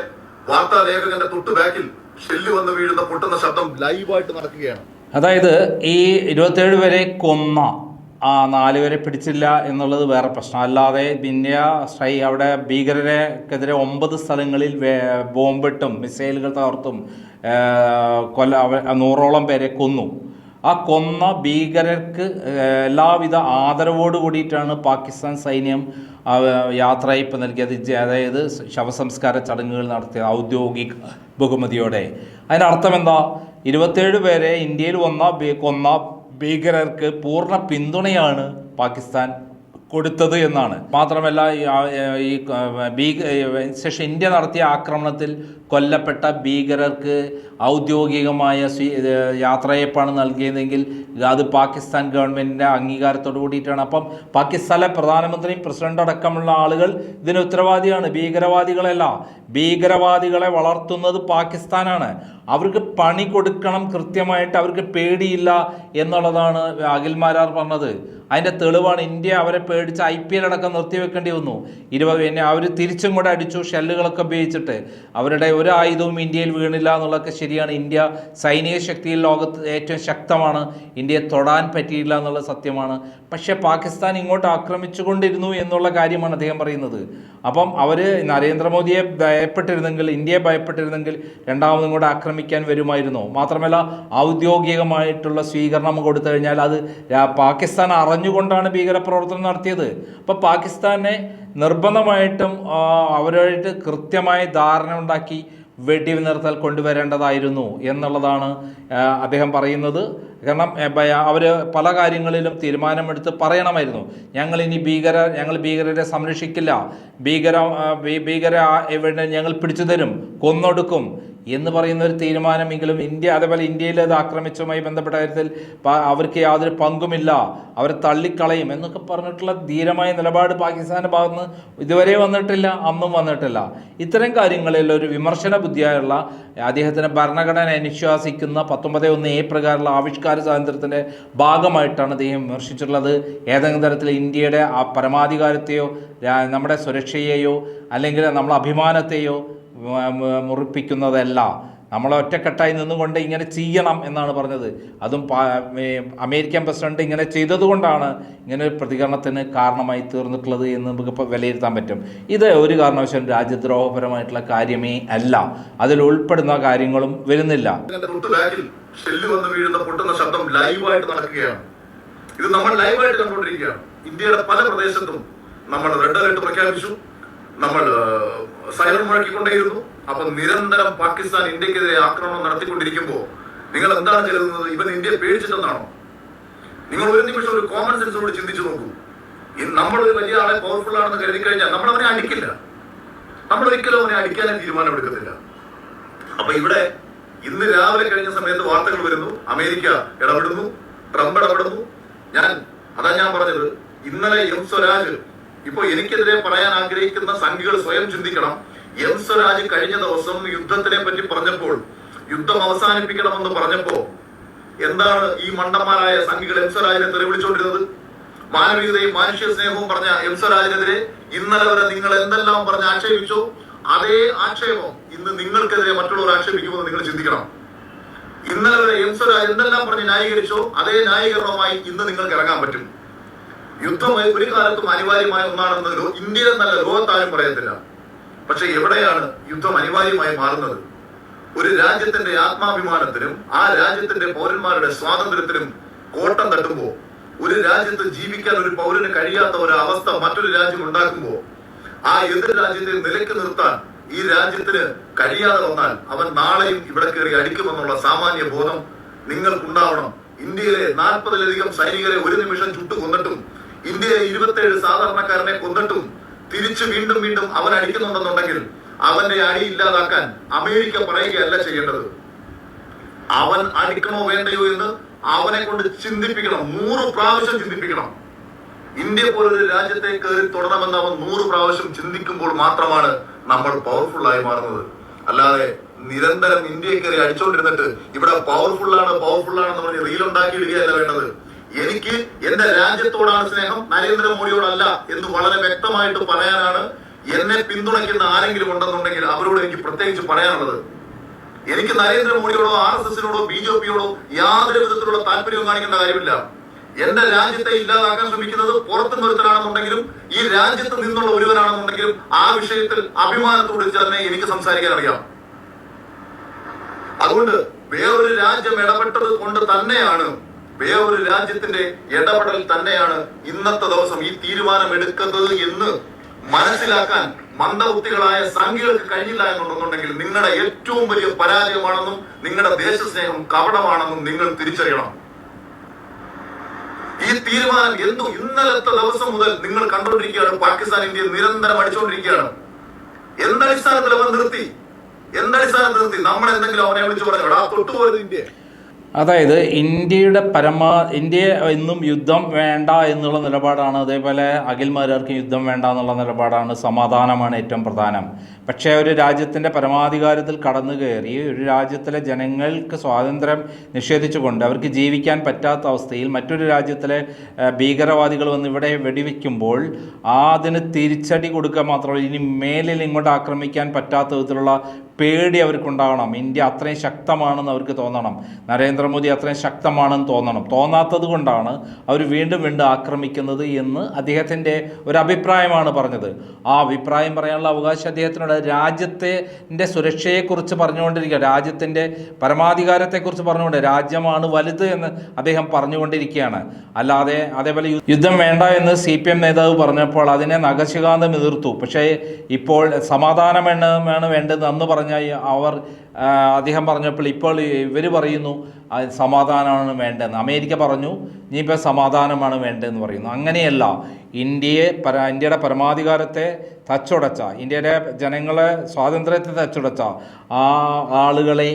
വാർത്താ ലേഖകന്റെ തൊട്ട് ബാക്കിൽ ഷെല്ല് വന്ന് വീഴുന്ന പൊട്ടുന്ന ശബ്ദം ലൈവായിട്ട് നടക്കുകയാണ്. അതായത് ഈ ഇരുപത്തേഴ് വരെ കൊന്ന ആ നാല് പേരെ പിടിച്ചില്ല എന്നുള്ളത് വേറെ പ്രശ്നം. അല്ലാതെ ഇന്ത്യ സ്ട്രൈ അവിടെ ഭീകരരെക്കെതിരെ ഒമ്പത് സ്ഥലങ്ങളിൽ ബോംബിട്ടും മിസൈലുകൾ തകർത്തും കൊല്ല നൂറോളം പേരെ കൊന്നു. ആ കൊന്ന ഭീകരർക്ക് എല്ലാവിധ ആദരവോട് കൂടിയിട്ടാണ് പാകിസ്ഥാൻ സൈന്യം യാത്രയപ്പ് നൽകിയത്. അതായത് ശവസംസ്കാര ചടങ്ങുകൾ നടത്തിയത് ഔദ്യോഗിക ബഹുമതിയോടെ. അതിനർത്ഥം എന്താ? ഇരുപത്തേഴ് പേരെ ഇന്ത്യയിൽ വന്ന കൊന്ന ഭീകരർക്ക് പൂർണ പിന്തുണയാണ് പാകിസ്ഥാൻ കൊടുത്തത് എന്നാണ്. മാത്രമല്ല ഈ ഭീക ശേഷം ഇന്ത്യ നടത്തിയ ആക്രമണത്തിൽ കൊല്ലപ്പെട്ട ഭീകരർക്ക് ഔദ്യോഗികമായ യാത്രയപ്പാണ് നൽകിയതെങ്കിൽ അത് പാകിസ്ഥാൻ ഗവൺമെന്റിന്റെ അംഗീകാരത്തോടു കൂടിയിട്ടാണ്. അപ്പം പാകിസ്ഥാനിലെ പ്രധാനമന്ത്രിയും പ്രസിഡന്റ് അടക്കമുള്ള ആളുകൾ ഇതിന് ഉത്തരവാദിയാണ്. ഭീകരവാദികളല്ല. ഭീകരവാദികളെ വളർത്തുന്നത് പാകിസ്ഥാനാണ്. അവർക്ക് പണി കൊടുക്കണം കൃത്യമായിട്ട് അവർക്ക് പേടിയില്ല എന്നുള്ളതാണ് അഖിൽ മാരാർ പറഞ്ഞത്. അതിന്റെ തെളിവാണ് ഇന്ത്യ അവരെ പേടിച്ച് ഐ പി എൽ അടക്കം നിർത്തിവെക്കേണ്ടി വന്നു. ഇരുപത് പിന്നെ അവർ തിരിച്ചും കൂടെ അടിച്ചു ഷെല്ലുകളൊക്കെ ഉപയോഗിച്ചിട്ട്. അവരുടെ ഒരു ആയുധവും ഇന്ത്യയിൽ വീണില്ല എന്നുള്ളതൊക്കെ ശരിയാണ്. ഇന്ത്യ സൈനിക ശക്തിയിൽ ലോകത്ത് ഏറ്റവും ശക്തമാണ്. ഇന്ത്യയെ തൊടാൻ പറ്റിയില്ല എന്നുള്ള സത്യമാണ്. പക്ഷേ പാകിസ്ഥാൻ ഇങ്ങോട്ട് ആക്രമിച്ചുകൊണ്ടിരുന്നു എന്നുള്ള കാര്യമാണ് അദ്ദേഹം പറയുന്നത്. അപ്പം അവർ നരേന്ദ്രമോദിയെ ഭയപ്പെട്ടിരുന്നെങ്കിൽ ഇന്ത്യയെ ഭയപ്പെട്ടിരുന്നെങ്കിൽ രണ്ടാമതും കൂടെ ആക്രമിക്കാൻ വരുമായിരുന്നു. മാത്രമല്ല ഔദ്യോഗികമായിട്ടുള്ള സ്വീകരണം കൊടുത്തു കഴിഞ്ഞാൽ അത് പാകിസ്ഥാൻ അറിഞ്ഞുകൊണ്ടാണ് ഭീകരപ്രവർത്തനം നടത്തിയത്. അപ്പോൾ പാകിസ്ഥാനെ നിർബന്ധമായിട്ടും അവരുമായിട്ട് കൃത്യമായി ധാരണ ഉണ്ടാക്കി വെടി നിർത്തൽ കൊണ്ടുവരേണ്ടതായിരുന്നു എന്നുള്ളതാണ് അദ്ദേഹം പറയുന്നത്. കാരണം അവർ പല കാര്യങ്ങളിലും തീരുമാനമെടുത്ത് പറയണമായിരുന്നു. ഞങ്ങൾ ഇനി ഭീകര ഞങ്ങൾ ഭീകരരെ സംരക്ഷിക്കില്ല. ഭീകര ഭീകര ഇവിടെ ഞങ്ങൾ പിടിച്ചു തരും കൊന്നൊടുക്കും എന്ന് പറയുന്ന ഒരു തീരുമാനമെങ്കിലും ഇന്ത്യ അതേപോലെ ഇന്ത്യയിൽ അത് ആക്രമിച്ചതുമായി ബന്ധപ്പെട്ട കാര്യത്തിൽ അവർക്ക് യാതൊരു പങ്കുമില്ല. അവരെ തള്ളിക്കളയും എന്നൊക്കെ പറഞ്ഞിട്ടുള്ള ധീരമായ നിലപാട് പാകിസ്ഥാന്റെ ഭാഗത്തുനിന്ന് ഇതുവരെ വന്നിട്ടില്ല അന്നും വന്നിട്ടില്ല. ഇത്തരം കാര്യങ്ങളിൽ ഒരു വിമർശന ബുദ്ധിയായുള്ള അദ്ദേഹത്തിന് ഭരണഘടന അനുശാസിക്കുന്ന പത്തൊമ്പത് ഒന്ന് എ പ്രകാരമുള്ള ആവിഷ്കാര സ്വാതന്ത്ര്യത്തിന്റെ ഭാഗമായിട്ടാണ് അദ്ദേഹം വിമർശിച്ചിട്ടുള്ളത്. ഏതെങ്കിലും തരത്തിൽ ഇന്ത്യയുടെ ആ പരമാധികാരത്തെയോ നമ്മുടെ സുരക്ഷയെയോ അല്ലെങ്കിൽ നമ്മളെ അഭിമാനത്തെയോ മുറിപ്പിക്കുന്നതല്ല. നമ്മൾ ഒറ്റക്കെട്ടായി നിന്നുകൊണ്ട് ഇങ്ങനെ ചെയ്യണം എന്നാണ് പറഞ്ഞത്. അതും അമേരിക്കൻ പ്രസിഡന്റ് ഇങ്ങനെ ചെയ്തതുകൊണ്ടാണ് ഇങ്ങനെ ഒരു പ്രതികരണത്തിന് കാരണമായി തീർന്നിട്ടുള്ളത് എന്ന് നമുക്ക് ഇപ്പോൾ വിലയിരുത്താൻ പറ്റും. ഇത് ഒരു കാരണവശാലും രാജ്യദ്രോഹപരമായിട്ടുള്ള കാര്യമേ അല്ല. അതിൽ ഉൾപ്പെടുന്ന കാര്യങ്ങളും വരുന്നില്ല. ഷെല്ല് വീഴുന്ന പൊട്ടുന്ന ശബ്ദം ലൈവായിട്ട് നടക്കുകയാണ്. ഇത് നമ്മൾ ലൈവായിട്ട് കണ്ടുകൊണ്ടിരിക്കുകയാണ്. ഇന്ത്യയുടെ പല പ്രദേശത്തും നമ്മൾ റെഡ് അലർട്ട് പ്രഖ്യാപിച്ചു. നമ്മൾ സൈലന്റ് മുഴക്കിക്കൊണ്ടേയിരുന്നു. അപ്പൊ നിരന്തരം പാകിസ്ഥാൻ ഇന്ത്യക്കെതിരെ ആക്രമണം നടത്തിക്കൊണ്ടിരിക്കുമ്പോൾ നിങ്ങൾ എന്താണ് കരുതുന്നത് ഇവൻ ഇന്ത്യയെ പേടിച്ചിട്ടെന്നാണോ നിങ്ങൾ ഒരു നിമിഷം ഒരു കോമൺ സെൻസോട് ചിന്തിച്ചു നോക്കൂ. നമ്മൾ വലിയ ആളെ പവർഫുൾ ആണെന്ന് കരുതി കഴിഞ്ഞാൽ നമ്മൾ അവനെ അടിക്കില്ല. നമ്മൾ ഒരിക്കലും അവനെ അടിക്കാനും തീരുമാനമെടുക്കത്തില്ല അപ്പൊ ഇവിടെ ഇന്ന് രാവിലെ കഴിഞ്ഞ സമയത്ത് വാർത്തകൾ വരുന്നു. അമേരിക്ക ഇടപെടുന്നു. ട്രംപ് ഇടപെടുന്നു. ഞാൻ അതാ ഞാൻ പറഞ്ഞത്. ഇന്നലെ എം സ്വരാജ് ഇപ്പൊ എനിക്കെതിരെ പറയാൻ ആഗ്രഹിക്കുന്ന സംഘികൾ സ്വയം ചിന്തിക്കണം. എം കഴിഞ്ഞ ദിവസം യുദ്ധത്തിനെ പറ്റി പറഞ്ഞപ്പോൾ യുദ്ധം അവസാനിപ്പിക്കണമെന്ന് പറഞ്ഞപ്പോ എന്താണ് ഈ മണ്ടന്മാരായ സംഘികൾ എം സ്വരാജിനെ തെറി വിളിച്ചുകൊണ്ടിരുന്നത് മാനവികതയും മനുഷ്യ സ്നേഹവും പറഞ്ഞ എം ഇന്നലെ വരെ നിങ്ങൾ എന്തെല്ലാം പറഞ്ഞ് ആക്ഷേപിച്ചു? അതേ ആക്ഷേപം ഇന്ന് നിങ്ങൾക്കെതിരെ മറ്റുള്ളവർ ആക്ഷേപിക്കുമെന്ന് നിങ്ങൾ ചിന്തിക്കണം. ഇന്നലെ വരെ എം എന്തെല്ലാം പറഞ്ഞ് ന്യായീകരിച്ചോ അതേ ന്യായീകരണവുമായി ഇന്ന് നിങ്ങൾക്ക് ഇറങ്ങാൻ പറ്റും. യുദ്ധം ഒരു കാലത്തും അനിവാര്യമായ ഒന്നാണെന്ന് ഇന്ത്യയിൽ നല്ല ലോകത്താരും പറയത്തില്ല. പക്ഷെ എവിടെയാണ് യുദ്ധം അനിവാര്യമായി മാറുന്നത്? ഒരു രാജ്യത്തിന്റെ ആത്മാഭിമാനത്തിനും ആ രാജ്യത്തിന്റെ പൗരന്മാരുടെ സ്വാതന്ത്ര്യത്തിനും കോട്ടം തട്ടുമ്പോൾ ഒരു രാജ്യത്ത് ജീവിക്കാൻ ഒരു പൗരന് കഴിയാത്ത ഒരു അവസ്ഥ മറ്റൊരു രാജ്യം ഉണ്ടാക്കുമ്പോൾ ആ എതിർ രാജ്യത്തെ നിലയ്ക്ക് നിർത്താൻ ഈ രാജ്യത്തിന് കഴിയാതെ വന്നാൽ അവൻ നാളെയും ഇവിടെ കയറി അടിക്കുമെന്നുള്ള സാമാന്യ ബോധം നിങ്ങൾക്കുണ്ടാവണം. ഇന്ത്യയിലെ നാൽപ്പതിലധികം സൈനികരെ ഒരു നിമിഷം ചുട്ടു കൊന്നിട്ടും ഇന്ത്യയിലെ ഇരുപത്തേഴ് സാധാരണക്കാരനെ കൊന്നിട്ടും തിരിച്ചു വീണ്ടും വീണ്ടും അവൻ അടിക്കുന്നുണ്ടെന്നുണ്ടെങ്കിൽ അവന്റെ അടി ഇല്ലാതാക്കാൻ അമേരിക്ക പറയുകയല്ല ചെയ്യേണ്ടത്. അവൻ അടിക്കണോ വേണ്ടയോ എന്ന് അവനെ കൊണ്ട് ചിന്തിപ്പിക്കണം നൂറ് പ്രാവശ്യം ചിന്തിപ്പിക്കണം. ഇന്ത്യ പോലൊരു രാജ്യത്തെ കയറി തുടരണമെന്ന് അവൻ നൂറ് പ്രാവശ്യം ചിന്തിക്കുമ്പോൾ മാത്രമാണ് നമ്മൾ പവർഫുൾ ആയി മാറുന്നത്. അല്ലാതെ നിരന്തരം ഇന്ത്യയെ കയറി അടിച്ചുകൊണ്ടിരുന്നിട്ട് ഇവിടെ പവർഫുൾ ആണ് പവർഫുൾ ആണെന്ന് പറഞ്ഞ് റീൽ ഉണ്ടാക്കിയിടുകയല്ല വേണ്ടത്. എനിക്ക് എന്റെ രാജ്യത്തോടാണ് സ്നേഹം നരേന്ദ്രമോദിയോടല്ല എന്ന് വളരെ വ്യക്തമായിട്ട് പറയാനാണ് എന്നെ പിന്തുണയ്ക്കുന്ന ആരെങ്കിലും ഉണ്ടെന്നുണ്ടെങ്കിൽ അവരോട് എനിക്ക് പ്രത്യേകിച്ച് പറയാനുള്ളത്. എനിക്ക് നരേന്ദ്രമോദിയോടോ ആർ എസ് എസിനോടോ ബി ജെ പിയോടോ യാതൊരു വിധത്തിലുള്ള താല്പര്യവും കാണിക്കേണ്ട കാര്യമില്ല. എന്റെ രാജ്യത്തെ ഇല്ലാതാക്കാൻ ശ്രമിക്കുന്നത് പുറത്തു ഒരുത്തരാണെന്നുണ്ടെങ്കിലും ഈ രാജ്യത്ത് നിന്നുള്ള ഒരുവനാണെന്നുണ്ടെങ്കിലും ആ വിഷയത്തിൽ അഭിമാനത്തോട് തന്നെ എനിക്ക് സംസാരിക്കാൻ അറിയാം. അതുകൊണ്ട് വേറൊരു രാജ്യം ഇടപെട്ടത് കൊണ്ട് തന്നെയാണ് വേറൊരു രാജ്യത്തിന്റെ ഇടപെടൽ തന്നെയാണ് ഇന്നത്തെ ദിവസം ഈ തീരുമാനം എടുക്കുന്നത് എന്ന് മനസ്സിലാക്കാൻ മന്ദബുദ്ധികളായ സംഖ്യകൾക്ക് കഴിഞ്ഞില്ല എന്നുണ്ടെന്നുണ്ടെങ്കിൽ നിങ്ങളുടെ ഏറ്റവും വലിയ പരാജയമാണെന്നും നിങ്ങളുടെ ദേശസ്നേഹം കപടമാണെന്നും നിങ്ങൾ തിരിച്ചറിയണം. ഈ തീരുമാനം എന്തു ഇന്നലത്തെ ദിവസം മുതൽ നിങ്ങൾ കണ്ടുകൊണ്ടിരിക്കുകയാണ് പാകിസ്ഥാൻ ഇന്ത്യ നിരന്തരം അടിച്ചുകൊണ്ടിരിക്കുകയാണ്. എന്തടിസ്ഥാനത്തിൽ അവർ നിർത്തി? എന്തടിസ്ഥാനത്തിൽ നിർത്തി? നമ്മൾ എന്തെങ്കിലും അവനെ വിളിച്ചു പറഞ്ഞു? തൊട്ടുപോയത് ഇന്ത്യ അതായത് ഇന്ത്യയുടെ പരമാ ഇന്ത്യ എന്നും യുദ്ധം വേണ്ട എന്നുള്ള നിലപാടാണ്. അതേപോലെ അഖിൽമാരാർക്കും യുദ്ധം വേണ്ട എന്നുള്ള നിലപാടാണ്. സമാധാനമാണ് ഏറ്റവും പ്രധാനം. പക്ഷേ ഒരു രാജ്യത്തിന്റെ പരമാധികാരത്തിൽ കടന്നു കയറി ഒരു രാജ്യത്തിലെ ജനങ്ങൾക്ക് സ്വാതന്ത്ര്യം നിഷേധിച്ചുകൊണ്ട് അവർക്ക് ജീവിക്കാൻ പറ്റാത്ത അവസ്ഥയിൽ മറ്റൊരു രാജ്യത്തിലെ ഭീകരവാദികൾ വന്ന് ഇവിടെ വെടിവെക്കുമ്പോൾ ആ അതിന് തിരിച്ചടി കൊടുക്കുക മാത്രമല്ല ഇനി മേലിൽ ഇങ്ങോട്ട് ആക്രമിക്കാൻ പറ്റാത്ത വിധത്തിലുള്ള പേടി അവർക്കുണ്ടാകണം ഇന്ത്യ അത്രയും ശക്തമാണെന്ന് അവർക്ക് തോന്നണം. നരേന്ദ്രമോദി അത്രയും ശക്തമാണെന്ന് തോന്നണം. തോന്നാത്തത് കൊണ്ടാണ് അവർ വീണ്ടും വീണ്ടും ആക്രമിക്കുന്നത് എന്ന് അദ്ദേഹത്തിന്റെ ഒരു അഭിപ്രായമാണ് പറഞ്ഞത്. ആ അഭിപ്രായം പറയാനുള്ള അവകാശം അദ്ദേഹത്തിനോട് രാജ്യത്തിന്റെ സുരക്ഷയെക്കുറിച്ച് പറഞ്ഞുകൊണ്ടിരിക്കുക. രാജ്യത്തിന്റെ പരമാധികാരത്തെക്കുറിച്ച് പറഞ്ഞുകൊണ്ട് രാജ്യമാണ് വലുത് എന്ന് അദ്ദേഹം പറഞ്ഞുകൊണ്ടിരിക്കുകയാണ്. അല്ലാതെ അതേപോലെ യുദ്ധം വേണ്ട എന്ന് സി പി എം നേതാവ് പറഞ്ഞപ്പോൾ അതിനെ നഖശികാന്തം എതിർത്തു. പക്ഷേ ഇപ്പോൾ സമാധാനം വേണം വേണ്ടത് അന്ന് പറഞ്ഞ ഈ അവർ അദ്ദേഹം പറഞ്ഞപ്പോൾ ഇപ്പോൾ ഇവർ പറയുന്നു സമാധാനമാണ് വേണ്ടതെന്ന്. അമേരിക്ക പറഞ്ഞു ഇനിയിപ്പോൾ സമാധാനമാണ് വേണ്ടതെന്ന് പറയുന്നു. അങ്ങനെയല്ല ഇന്ത്യയെ പര ഇന്ത്യയുടെ പരമാധികാരത്തെ തച്ചുടച്ച ഇന്ത്യയുടെ ജനങ്ങളെ സ്വാതന്ത്ര്യത്തെ തച്ചുടച്ച ആ ആളുകളെ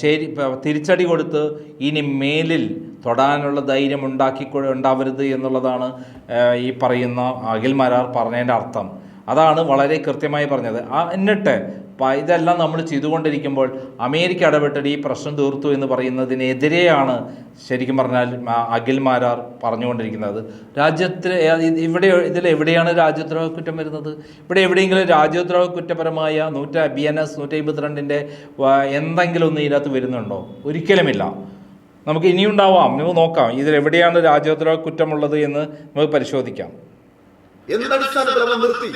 ശരി തിരിച്ചടി കൊടുത്ത് ഇനി മേലിൽ തൊടാനുള്ള ധൈര്യം ഉണ്ടാക്കി ഉണ്ടാവരുത് എന്നുള്ളതാണ് ഈ പറയുന്ന അഖിൽ മാരാർ പറഞ്ഞതിന്റെ അർത്ഥം. അതാണ് വളരെ കൃത്യമായി പറഞ്ഞത്. എന്നിട്ട് ഇതെല്ലാം നമ്മൾ ചെയ്തുകൊണ്ടിരിക്കുമ്പോൾ അമേരിക്ക ഇടപെട്ടിട്ട് ഈ പ്രശ്നം തീർത്തു എന്ന് പറയുന്നതിനെതിരെയാണ് ശരിക്കും പറഞ്ഞാൽ അഖിൽമാരാർ അഖിൽ മാരാർ പറഞ്ഞുകൊണ്ടിരിക്കുന്നത്. രാജ്യത്തിൽ ഇവിടെ ഇതിൽ എവിടെയാണ് രാജ്യദ്രോഹ കുറ്റം വരുന്നത്? ഇവിടെ എവിടെയെങ്കിലും രാജ്യദ്രോഹ കുറ്റപരമായ നൂറ്റ ബി എൻ എസ് നൂറ്റി അമ്പത്തിരണ്ടിന്റെ എന്തെങ്കിലും ഒന്ന് ഇതിനകത്ത് വരുന്നുണ്ടോ? ഒരിക്കലുമില്ല. നമുക്ക് ഇനിയുണ്ടാവാം. നമുക്ക് നോക്കാം. ഇതിൽ എവിടെയാണ് രാജ്യദ്രോഹ കുറ്റമുള്ളത് എന്ന് നമുക്ക് പരിശോധിക്കാം. എന്തടിസ്ഥാനത്തിൽ അവൻ നിർത്തി?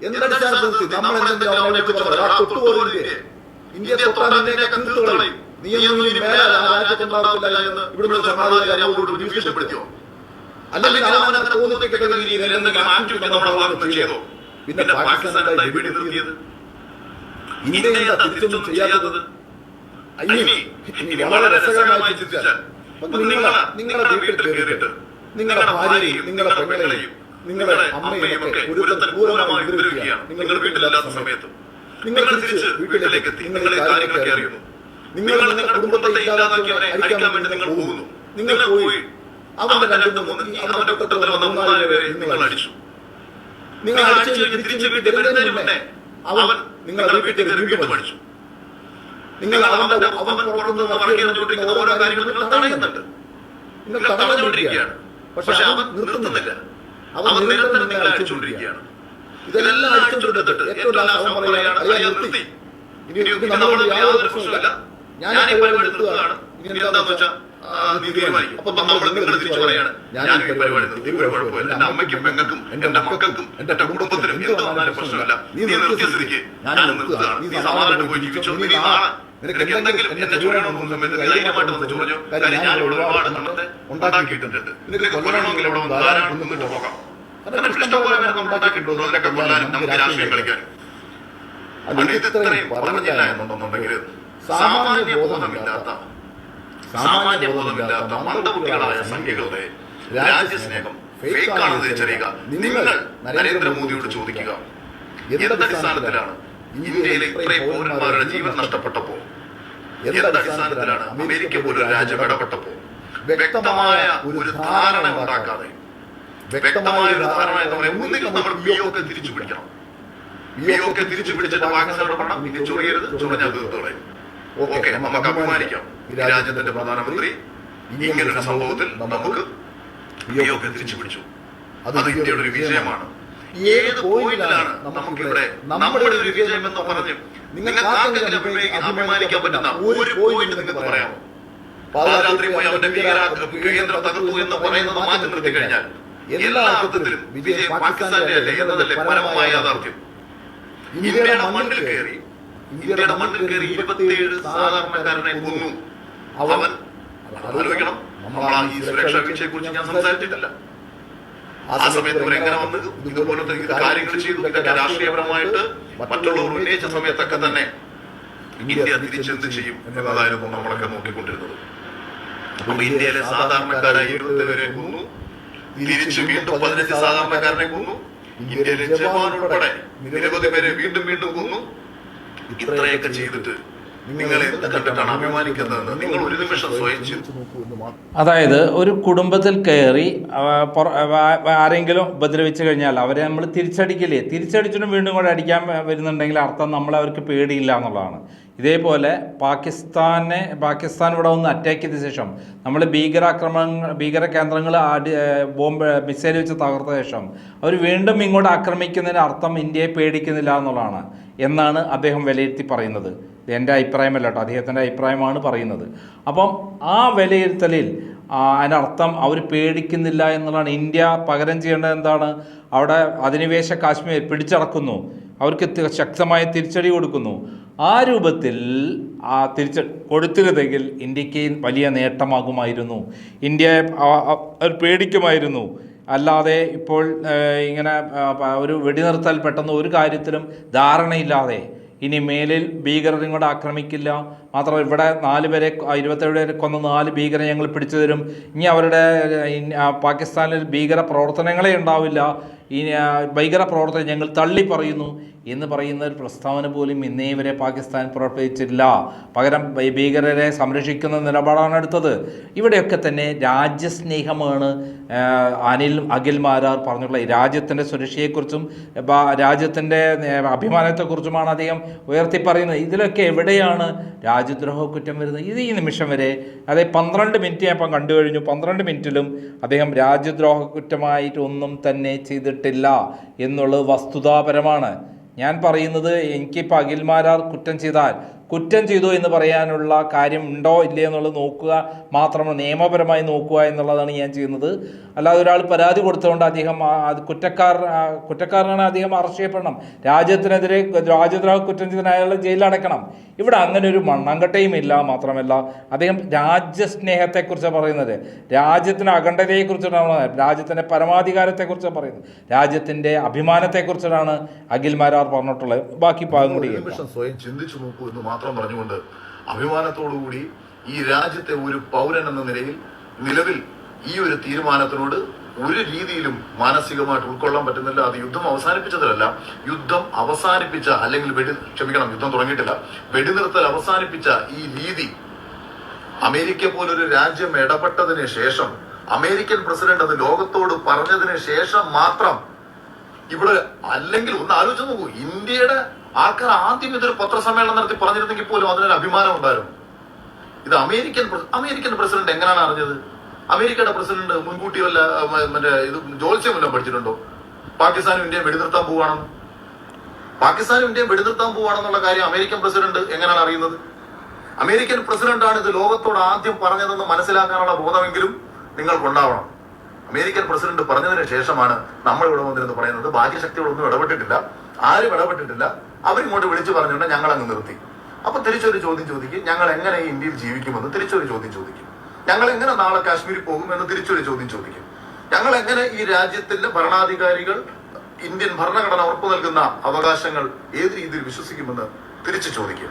എന്തടിസ്ഥാനത്തിൽ നിർത്തി? നമ്മൾ എന്തെങ്കിലും അവനെ വിളിച്ച് പറഞ്ഞു ആ തൊട്ടുപോലില്ലേ ഇന്ത്യ. തൊട്ടാൽ നിന്നെ തീർത്തുകളയും നീയൊന്നും ഇനി മേലാൽ ആ രാജ്യത്തുണ്ടാവില്ല എന്ന് ഇവിടുന്ന് സമാധാനം അവരോട് ഭീഷണിപ്പെടുത്തിയോ അല്ലെങ്കിൽ അവൻ അങ്ങനെ തോന്നിപ്പിക്കത്തക്ക രീതിയിൽ എന്തെങ്കിലും ആക്ടിവിറ്റി നമ്മുടെ ഭാഗത്ത് ചെയ്തോ. പിന്നെ പാകിസ്ഥാൻ എന്തായി വെടി നിർത്തിയത്? ഇന്ത്യ എന്താ തിരിച്ചൊന്നും ചെയ്യാത്തത്? ഇനി ഇനി വളരെ രസകരമായി ചിന്തിച്ചാൽ നിങ്ങളെ നിങ്ങളുടെ വീട്ടിൽ കയറിയിട്ട് നിങ്ങളുടെ ഭാര്യയും നിങ്ങളുടെ പെങ്ങളെയും നിങ്ങളുടെ അമ്മയും ഒക്കെ ഒരുത്തൻ ക്രൂരമായി ഉപദ്രവിക്കുകയാണ്. നിങ്ങളുടെ വീട്ടിലില്ലാത്ത സമയത്ത്. നിങ്ങൾ തിരിച്ച് വീട്ടിലേക്ക് എത്തി. നിങ്ങൾ ഈ കാര്യങ്ങളൊക്കെ അറിയുന്നു. നിങ്ങൾ നിങ്ങളുടെ കുടുംബത്തെ ഇല്ലാതാക്കിയവനെ അഴിക്കാൻ വേണ്ടി നിങ്ങൾ പോകുന്നു. നിങ്ങൾ പോയി. അവന്റെ രണ്ടു മൂന്ന് അവന്റെ കൂട്ടത്തിൽ വന്ന മൂന്നാൽ പേരെ നിങ്ങൾ അടിച്ചു. നിങ്ങൾ അടിച്ചു തിരിച്ച് വീട്ടിൽ വരുന്നതിന് മുന്നേ അവൻ നിങ്ങളുടെ വീട്ടിൽ വീണ്ടും അടിച്ചു. നിങ്ങൾ അവന്റെ അവൻ പുറത്തുനിന്ന് വർഗീയതയോട്ടിരിക്കുന്ന ഓരോ കാര്യങ്ങളും നിങ്ങൾ തടയുന്നുണ്ട്. നിങ്ങൾ തടഞ്ഞുകൊണ്ടിരിക്കുകയാണ്. പക്ഷെ അവൻ നിർത്തുന്നില്ല അവൻ നിരന്തരം നിങ്ങളെ അടിച്ചുകൊണ്ടിരിക്കുകയാണ് ഇതെല്ലാം അടിച്ചുകൊണ്ടിരുന്നിട്ട് ഏറ്റവും ലാസ്റ്റ് അവൻ പറയുകയാണ് അയ്യാ നിർത്തി. ഇനി ഇനി നമ്മളോട് യാതൊരു പ്രശ്നമില്ല ഞാൻ ഈ പരിപാടി നിർത്തുകയാണ്. ഇനി എന്താന്ന് വെച്ചാൽ നീ തീരുമാനിക്കും അപ്പൊ നമ്മൾ നിങ്ങൾ തിരിച്ചു പറയാണ്. ഞാൻ ഈ പരിപാടി നിർത്തി. ഒരു കുഴപ്പമില്ല. എന്റെ അമ്മയ്ക്കും പെങ്ങൾക്കും എന്റെ മക്കൾക്കും എന്റെ കുടുംബത്തിനും എന്ത് വന്നാലും പ്രശ്നമില്ല. നീ നിർത്തിയ സ്ഥിതിക്ക് ഞാൻ നിർത്തുകയാണ്. നീ സമാധാനം പോയി ജീവിച്ചോ? നീ നാളെ നിനക്ക് എന്തെങ്കിലും എന്നെ ചൊല്ലണമെന്ന് സമയത്ത് ധൈര്യമായിട്ട് വന്ന് ചൊറിഞ്ഞോ കാര്യം ഞാൻ ഇവിടെ ഒരുപാട് നമ്മത്തെ ഉണ്ടാക്കിയിട്ടുണ്ട്. നിനക്ക് കൊല്ലണമെങ്കിൽ ഇവിടെ വന്ന് ധാരാളം കൊന്നിട്ട് പോകാം. നിനക്ക് ഇഷ്ടം പോലെ നിനക്ക് ഉണ്ടാക്കിയിട്ടുണ്ട്. അതിനൊക്കെ കൊല്ലാനും നമുക്ക് രാഷ്ട്രീയം കളിക്കാനും അത് ഇത് ഇത്രയും പറഞ്ഞില്ല എന്നുണ്ടെന്നുണ്ടെങ്കിൽ സാമാന്യ ബോധമില്ലാത്ത സാമാന്യ ബോധമില്ലാത്ത മന്ദബുദ്ധികളായ സംഖ്യകളുടെ രാജ്യസ്നേഹം ഫേക്കാണെന്ന് തിരിച്ചറിയുക നിങ്ങൾ നരേന്ദ്രമോദിയോട് ചോദിക്കുക. എന്തടിസ്ഥാനത്തിലാണ് ഇന്ത്യയിലെ ഇത്രയും പൗരന്മാരുടെ ജീവൻ നഷ്ടപ്പെട്ടപ്പോ എന്തടിസ്ഥാനത്തിലാണ് അമേരിക്ക പോലൊരു രാജ്യം ഇടപെട്ടപ്പോ? വ്യക്തമായ ഒരു ധാരണ ഉണ്ടാക്കാതെ വ്യക്തമായ ഒരു ധാരണ എന്താ ഒന്നുകിൽ നമ്മൾ പി ഒക്കെ തിരിച്ചു പിടിക്കണം. പി ഒക്കെ തിരിച്ചു പിടിച്ചിട്ട് പാകിസ്ഥാനോട് പണം ഇത് ചൊറിയരുത്. ചൊറിഞ്ഞാൽ തീർത്തോളെ ഓക്കെ. നമുക്ക് അഭിമാനിക്കാം. രാജ്യത്തിന്റെ പ്രധാനമന്ത്രി ഇങ്ങനൊരു സംഭവത്തിൽ നമുക്ക് പി ഒക്കെ തിരിച്ചു പിടിച്ചു. അത് ഇന്ത്യയുടെ ഒരു വിജയമാണ്. ഏത് പോയിന്റിലാണ് നമുക്കിവിടെ നമ്മുടെ ഒരു വിജയം എന്ന് പറഞ്ഞു നിങ്ങൾക്ക് അഭിമാനിക്കാൻ പറ്റുന്ന ഒരു പോയിന്റ് നിങ്ങൾക്ക് പറയാമോ? പാദയാത്രി പോയി അവന്റെ ഭീകര കേന്ദ്രം തകർത്തു എന്ന് പറയുന്നത് മാറ്റി നിർത്തി കഴിഞ്ഞാൽ എല്ലാ അർത്ഥത്തിലും വിജയം പാകിസ്ഥാന്റെ അല്ലേ എന്നതല്ലേ പരമമായ യാഥാർത്ഥ്യം. ഇന്ത്യയുടെ മണ്ണിൽ കയറി ഇന്ത്യയുടെ മണ്ണിൽ കയറി ഇരുപത്തിയേഴ് സാധാരണക്കാരനെ കൊന്നു. അവൻ ആലോചിക്കണം. നമ്മൾ ഈ സുരക്ഷാ വീഴ്ചയെ കുറിച്ച് ഞാൻ സംസാരിച്ചിട്ടില്ല. ആ സമയത്ത് എങ്ങനെ വന്ന് ഇതുപോലത്തെ ഇത് കാര്യങ്ങൾ ചെയ്തു? ഇതൊക്കെ രാഷ്ട്രീയപരമായിട്ട് മറ്റുള്ളവർ ഉന്നയിച്ച സമയത്തൊക്കെ തന്നെ ഇന്ത്യ തിരിച്ചെന്ത് ചെയ്യും എന്നതായിരുന്നു നമ്മളൊക്കെ നോക്കിക്കൊണ്ടിരുന്നത്. അപ്പൊ ഇന്ത്യയിലെ സാധാരണക്കാരായ ഇരുപത്തിവരെ കൊന്നു. തിരിച്ചു വീണ്ടും പതിനഞ്ച് സാധാരണക്കാരനെ കൊന്നു. ഇന്ത്യയിലെ ജവാൻ ഉൾപ്പെടെ നിരവധി പേരെ വീണ്ടും വീണ്ടും കൊന്നു. ഇത്രയൊക്കെ ചെയ്തിട്ട് നിങ്ങൾ അഭിമാനിക്കുന്നത് നിങ്ങൾ ഒരു നിമിഷം അതായത് ഒരു കുടുംബത്തിൽ കയറി ആരെങ്കിലും ഉപദ്രവിച്ചു കഴിഞ്ഞാൽ അവരെ നമ്മൾ തിരിച്ചടിക്കില്ലേ? തിരിച്ചടിച്ചിട്ടും വീണ്ടും കൂടെ അടിക്കാൻ വരുന്നുണ്ടെങ്കിൽ അർത്ഥം നമ്മൾ അവർക്ക് പേടിയില്ല എന്നുള്ളതാണ്. ഇതേപോലെ പാകിസ്ഥാനെ പാകിസ്ഥാൻ ഇവിടെ ഒന്ന് അറ്റാക്ക് ചെയ്ത ശേഷം നമ്മൾ ഭീകരാക്രമണങ്ങൾ ഭീകര കേന്ദ്രങ്ങൾ അടി ബോംബ് മിസൈൽ വെച്ച് തകർത്ത ശേഷം അവർ വീണ്ടും ഇങ്ങോട്ട് ആക്രമിക്കുന്നതിന് അർത്ഥം ഇന്ത്യയെ പേടിക്കുന്നില്ല എന്നുള്ളതാണ് എന്നാണ് അദ്ദേഹം വിലയിരുത്തി പറയുന്നത്. എന്റെ അഭിപ്രായമല്ല കേട്ടോ അദ്ദേഹത്തിന്റെ അഭിപ്രായമാണ് പറയുന്നത്. അപ്പം ആ വിലയിരുത്തലിൽ അതിനർത്ഥം അവർ പേടിക്കുന്നില്ല എന്നുള്ളതാണ്. ഇന്ത്യ പകരം ചെയ്യേണ്ടത് എന്താണ്? അവിടെ അധിനിവേശ കാശ്മീർ പിടിച്ചടക്കുന്നു. അവർക്ക് ശക്തമായ തിരിച്ചടി കൊടുക്കുന്നു. ആ രൂപത്തിൽ ആ തിരിച്ച കൊടുത്തിരുന്നെങ്കിൽ ഇന്ത്യയ്ക്ക് വലിയ നേട്ടമാകുമായിരുന്നു. ഇന്ത്യയെ അവർ പേടിക്കുമായിരുന്നു. അല്ലാതെ ഇപ്പോൾ ഇങ്ങനെ ഒരു വെടിനിർത്തൽ പെട്ടെന്ന് ഒരു കാര്യത്തിലും ധാരണയില്ലാതെ ഇനി മേലിൽ ഭീകരർ ഇങ്ങോട്ട് ആക്രമിക്കില്ല. മാത്രമല്ല ഇവിടെ നാല് പേരെ ഇരുപത്തേഴ് പേരെ കൊന്ന നാല് ഭീകരരെ ഞങ്ങൾ പിടിച്ചു തരും. ഇനി അവരുടെ പാകിസ്ഥാനിൽ ഭീകര പ്രവർത്തനങ്ങളെ ഉണ്ടാവില്ല. ആ, ഭീകര പ്രവർത്തനം ഞങ്ങൾ തള്ളി പറയുന്നു എന്ന് പറയുന്ന ഒരു പ്രസ്താവന പോലും ഇന്നേ വരെ പാകിസ്ഥാൻ പുറപ്പെടുവിച്ചില്ല പകരം ഭീകരരെ സംരക്ഷിക്കുന്ന നിലപാടാണ് എടുത്തത്. ഇവിടെയൊക്കെ തന്നെ രാജ്യസ്നേഹമാണ് അനിൽ അഖിൽ മാരാർ പറഞ്ഞിട്ടുള്ള രാജ്യത്തിന്റെ സുരക്ഷയെക്കുറിച്ചും രാജ്യത്തിന്റെ അഭിമാനത്തെക്കുറിച്ചുമാണ് അദ്ദേഹം ഉയർത്തി പറയുന്നത് ഇതിലൊക്കെ എവിടെയാണ് രാജ്യദ്രോഹ കുറ്റം വരുന്നത്. ഇത് ഈ നിമിഷം വരെ അതായത് പന്ത്രണ്ട് മിനിറ്റ് ഞാൻ ഇപ്പം കണ്ടു കഴിഞ്ഞു പന്ത്രണ്ട് മിനിറ്റിലും അദ്ദേഹം രാജ്യദ്രോഹ കുറ്റമായിട്ടൊന്നും തന്നെ ചെയ്തിട്ടില്ല എന്നുള്ളത് വസ്തുതാപരമാണ്. ഞാൻ പറയുന്നത് എനിക്കിപ്പോൾ അഖിൽമാരാർ കുറ്റം ചെയ്താൽ കുറ്റം ചെയ്തു എന്ന് പറയാനുള്ള കാര്യം ഉണ്ടോ ഇല്ലേ എന്നുള്ളത് നോക്കുക മാത്രമല്ല നിയമപരമായി നോക്കുക എന്നുള്ളതാണ് ഞാൻ ചെയ്യുന്നത്. അല്ലാതെ ഒരാൾ പരാതി കൊടുത്തതുകൊണ്ട് അദ്ദേഹം കുറ്റക്കാർ കുറ്റക്കാരനാണ് അദ്ദേഹം അറസ്റ്റ് ചെയ്യപ്പെടണം. രാജ്യത്തിനെതിരെ രാജ്യദ്രോഹ കുറ്റം ജയിലിൽ അടക്കണം ഇവിടെ അങ്ങനെ ഒരു മണ്ണങ്കട്ടയും ഇല്ല മാത്രമല്ല. അദ്ദേഹം രാജ്യസ്നേഹത്തെക്കുറിച്ച് പറയുന്നത്. രാജ്യത്തിന്റെ അഖണ്ഡതയെക്കുറിച്ചിട്ടാണ്. രാജ്യത്തിന്റെ പരമാധികാരത്തെക്കുറിച്ച് പറയുന്നത്. രാജ്യത്തിന്റെ അഭിമാനത്തെക്കുറിച്ചിട്ടാണ് അഖിൽ മാരാർ പറഞ്ഞിട്ടുള്ളത്. ബാക്കി ഭാഗം കൂടി സ്വയം ചിന്തിച്ചു നോക്കൂ എന്ന് മാത്രം പറഞ്ഞുകൊണ്ട് അഭിമാനത്തോടുകൂടി ഈ രാജ്യത്തെ ഒരു പൗരൻ എന്ന നിലയിൽ നിലവിൽ ഈ ഒരു തീരുമാനത്തിനോട് ഒരു രീതിയിലും മാനസികമായിട്ട് ഉൾക്കൊള്ളാൻ പറ്റുന്നില്ല. അത് യുദ്ധം അവസാനിപ്പിച്ചതല്ല. യുദ്ധം അവസാനിപ്പിച്ച അല്ലെങ്കിൽ വെടി ക്ഷമിക്കണം യുദ്ധം തുടങ്ങിയിട്ടില്ല. വെടിനിർത്തൽ അവസാനിപ്പിച്ച ഈ രീതി അമേരിക്ക പോലൊരു രാജ്യം ഇടപെട്ടതിന് ശേഷം അമേരിക്കൻ പ്രസിഡന്റ് അത് ലോകത്തോട് പറഞ്ഞതിന് ശേഷം മാത്രം ഇവിടെ അല്ലെങ്കിൽ ഒന്ന് ആലോചിച്ച് നോക്കൂ. ഇന്ത്യയുടെ ആൾക്കാർ ആദ്യം ഇതൊരു പത്രസമ്മേളനം നടത്തി പറഞ്ഞിരുന്നെങ്കിൽ പോലും അതിനൊരു അഭിമാനം ഉണ്ടായിരുന്നു. ഇത് അമേരിക്കൻ അമേരിക്കൻ പ്രസിഡന്റ് എങ്ങനെയാണ് അറിഞ്ഞത്? അമേരിക്കയുടെ പ്രസിഡന്റ് മുൻകൂട്ടി വല്ല മറ്റേ ഇത് ജോത്സ്യം വല്ലതും പഠിച്ചിട്ടുണ്ടോ? പാകിസ്ഥാനും ഇന്ത്യയും വെടിനിർത്താൻ പോവുകയാണെന്ന്. പാകിസ്ഥാനും ഇന്ത്യയും വെടിനിർത്താൻ പോവുകയാണെന്നുള്ള കാര്യം അമേരിക്കൻ പ്രസിഡന്റ് എങ്ങനെയാണ് അറിയുന്നത്? അമേരിക്കൻ പ്രസിഡന്റാണ് ഇത് ലോകത്തോട് ആദ്യം പറഞ്ഞതെന്ന് മനസ്സിലാക്കാനുള്ള ബോധമെങ്കിലും നിങ്ങൾക്കുണ്ടാവണം. അമേരിക്കൻ പ്രസിഡന്റ് പറഞ്ഞതിന് ശേഷമാണ് നമ്മൾ ഇവിടെ വന്നിരുന്ന് പറയുന്നത്. ബാഹ്യശക്തികളൊന്നും ഇടപെട്ടിട്ടില്ല. ആരും ഇടപെട്ടിട്ടില്ല. അവരിങ്ങോട്ട് വിളിച്ചു പറഞ്ഞുകൊണ്ട് ഞങ്ങൾ അങ്ങ് നിർത്തി. അപ്പൊ തിരിച്ചൊരു ചോദ്യം ചോദിക്കും. ഞങ്ങൾ എങ്ങനെ ഈ ഇന്ത്യയിൽ ജീവിക്കുമെന്ന് തിരിച്ചൊരു ചോദ്യം ചോദിക്കും. ഞങ്ങൾ എങ്ങനെ നാളെ കാശ്മീരിൽ പോകുമെന്ന് തിരിച്ചൊരു ചോദ്യം ചോദിക്കും. ഞങ്ങൾ എങ്ങനെ ഈ രാജ്യത്തിന്റെ ഭരണാധികാരികൾ ഇന്ത്യൻ ഭരണഘടന ഉറപ്പു നൽകുന്ന അവകാശങ്ങൾ ഏത് രീതിയിൽ വിശ്വസിക്കുമെന്ന് തിരിച്ചു ചോദിക്കും.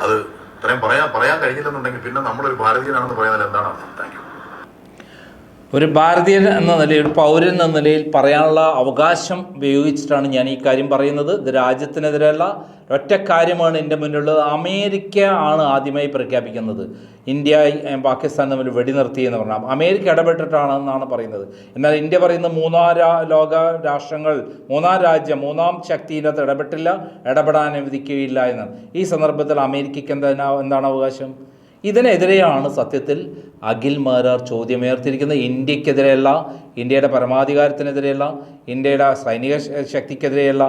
അത് ഇത്രയും പറയാൻ പറയാൻ കഴിഞ്ഞില്ലെന്നുണ്ടെങ്കിൽ പിന്നെ നമ്മളൊരു ഭാരതീയനാണെന്ന് പറയുന്നതിൽ എന്താണ് താങ്ക് യു ഒരു ഭാരതീയൻ എന്ന നിലയിൽ ഒരു പൗരൻ എന്ന നിലയിൽ പറയാനുള്ള അവകാശം ഉപയോഗിച്ചിട്ടാണ് ഞാൻ ഈ കാര്യം പറയുന്നത്. ഇത് രാജ്യത്തിനെതിരെയുള്ള ഒറ്റ കാര്യമാണ് എന്റെ മുന്നിലുള്ളത്. അമേരിക്ക ആണ് ആദ്യമായി പ്രഖ്യാപിക്കുന്നത്. ഇന്ത്യ പാകിസ്ഥാൻ തമ്മിൽ വെടിനിർത്തി എന്ന് പറഞ്ഞാൽ. അമേരിക്ക ഇടപെട്ടിട്ടാണെന്നാണ് പറയുന്നത്. എന്നാൽ ഇന്ത്യ പറയുന്ന മൂന്നാം ലോക രാഷ്ട്രങ്ങൾ മൂന്നാം രാജ്യം മൂന്നാം ശക്തിയിനകത്ത് ഇടപെട്ടില്ല ഇടപെടാൻ അനുവദിക്കുകയില്ല എന്നാണ് ഈ സന്ദർഭത്തിൽ അമേരിക്കയ്ക്ക് എന്താ എന്താണ് അവകാശം? ഇതിനെതിരെയാണ് സത്യത്തിൽ അഖിൽ മാരാർ ചോദ്യമുയർത്തിയിരിക്കുന്നത് ഇന്ത്യക്കെതിരെയല്ല ഇന്ത്യയുടെ പരമാധികാരത്തിനെതിരെയല്ല ഇന്ത്യയുടെ സൈനിക ശക്തിക്കെതിരെയുള്ള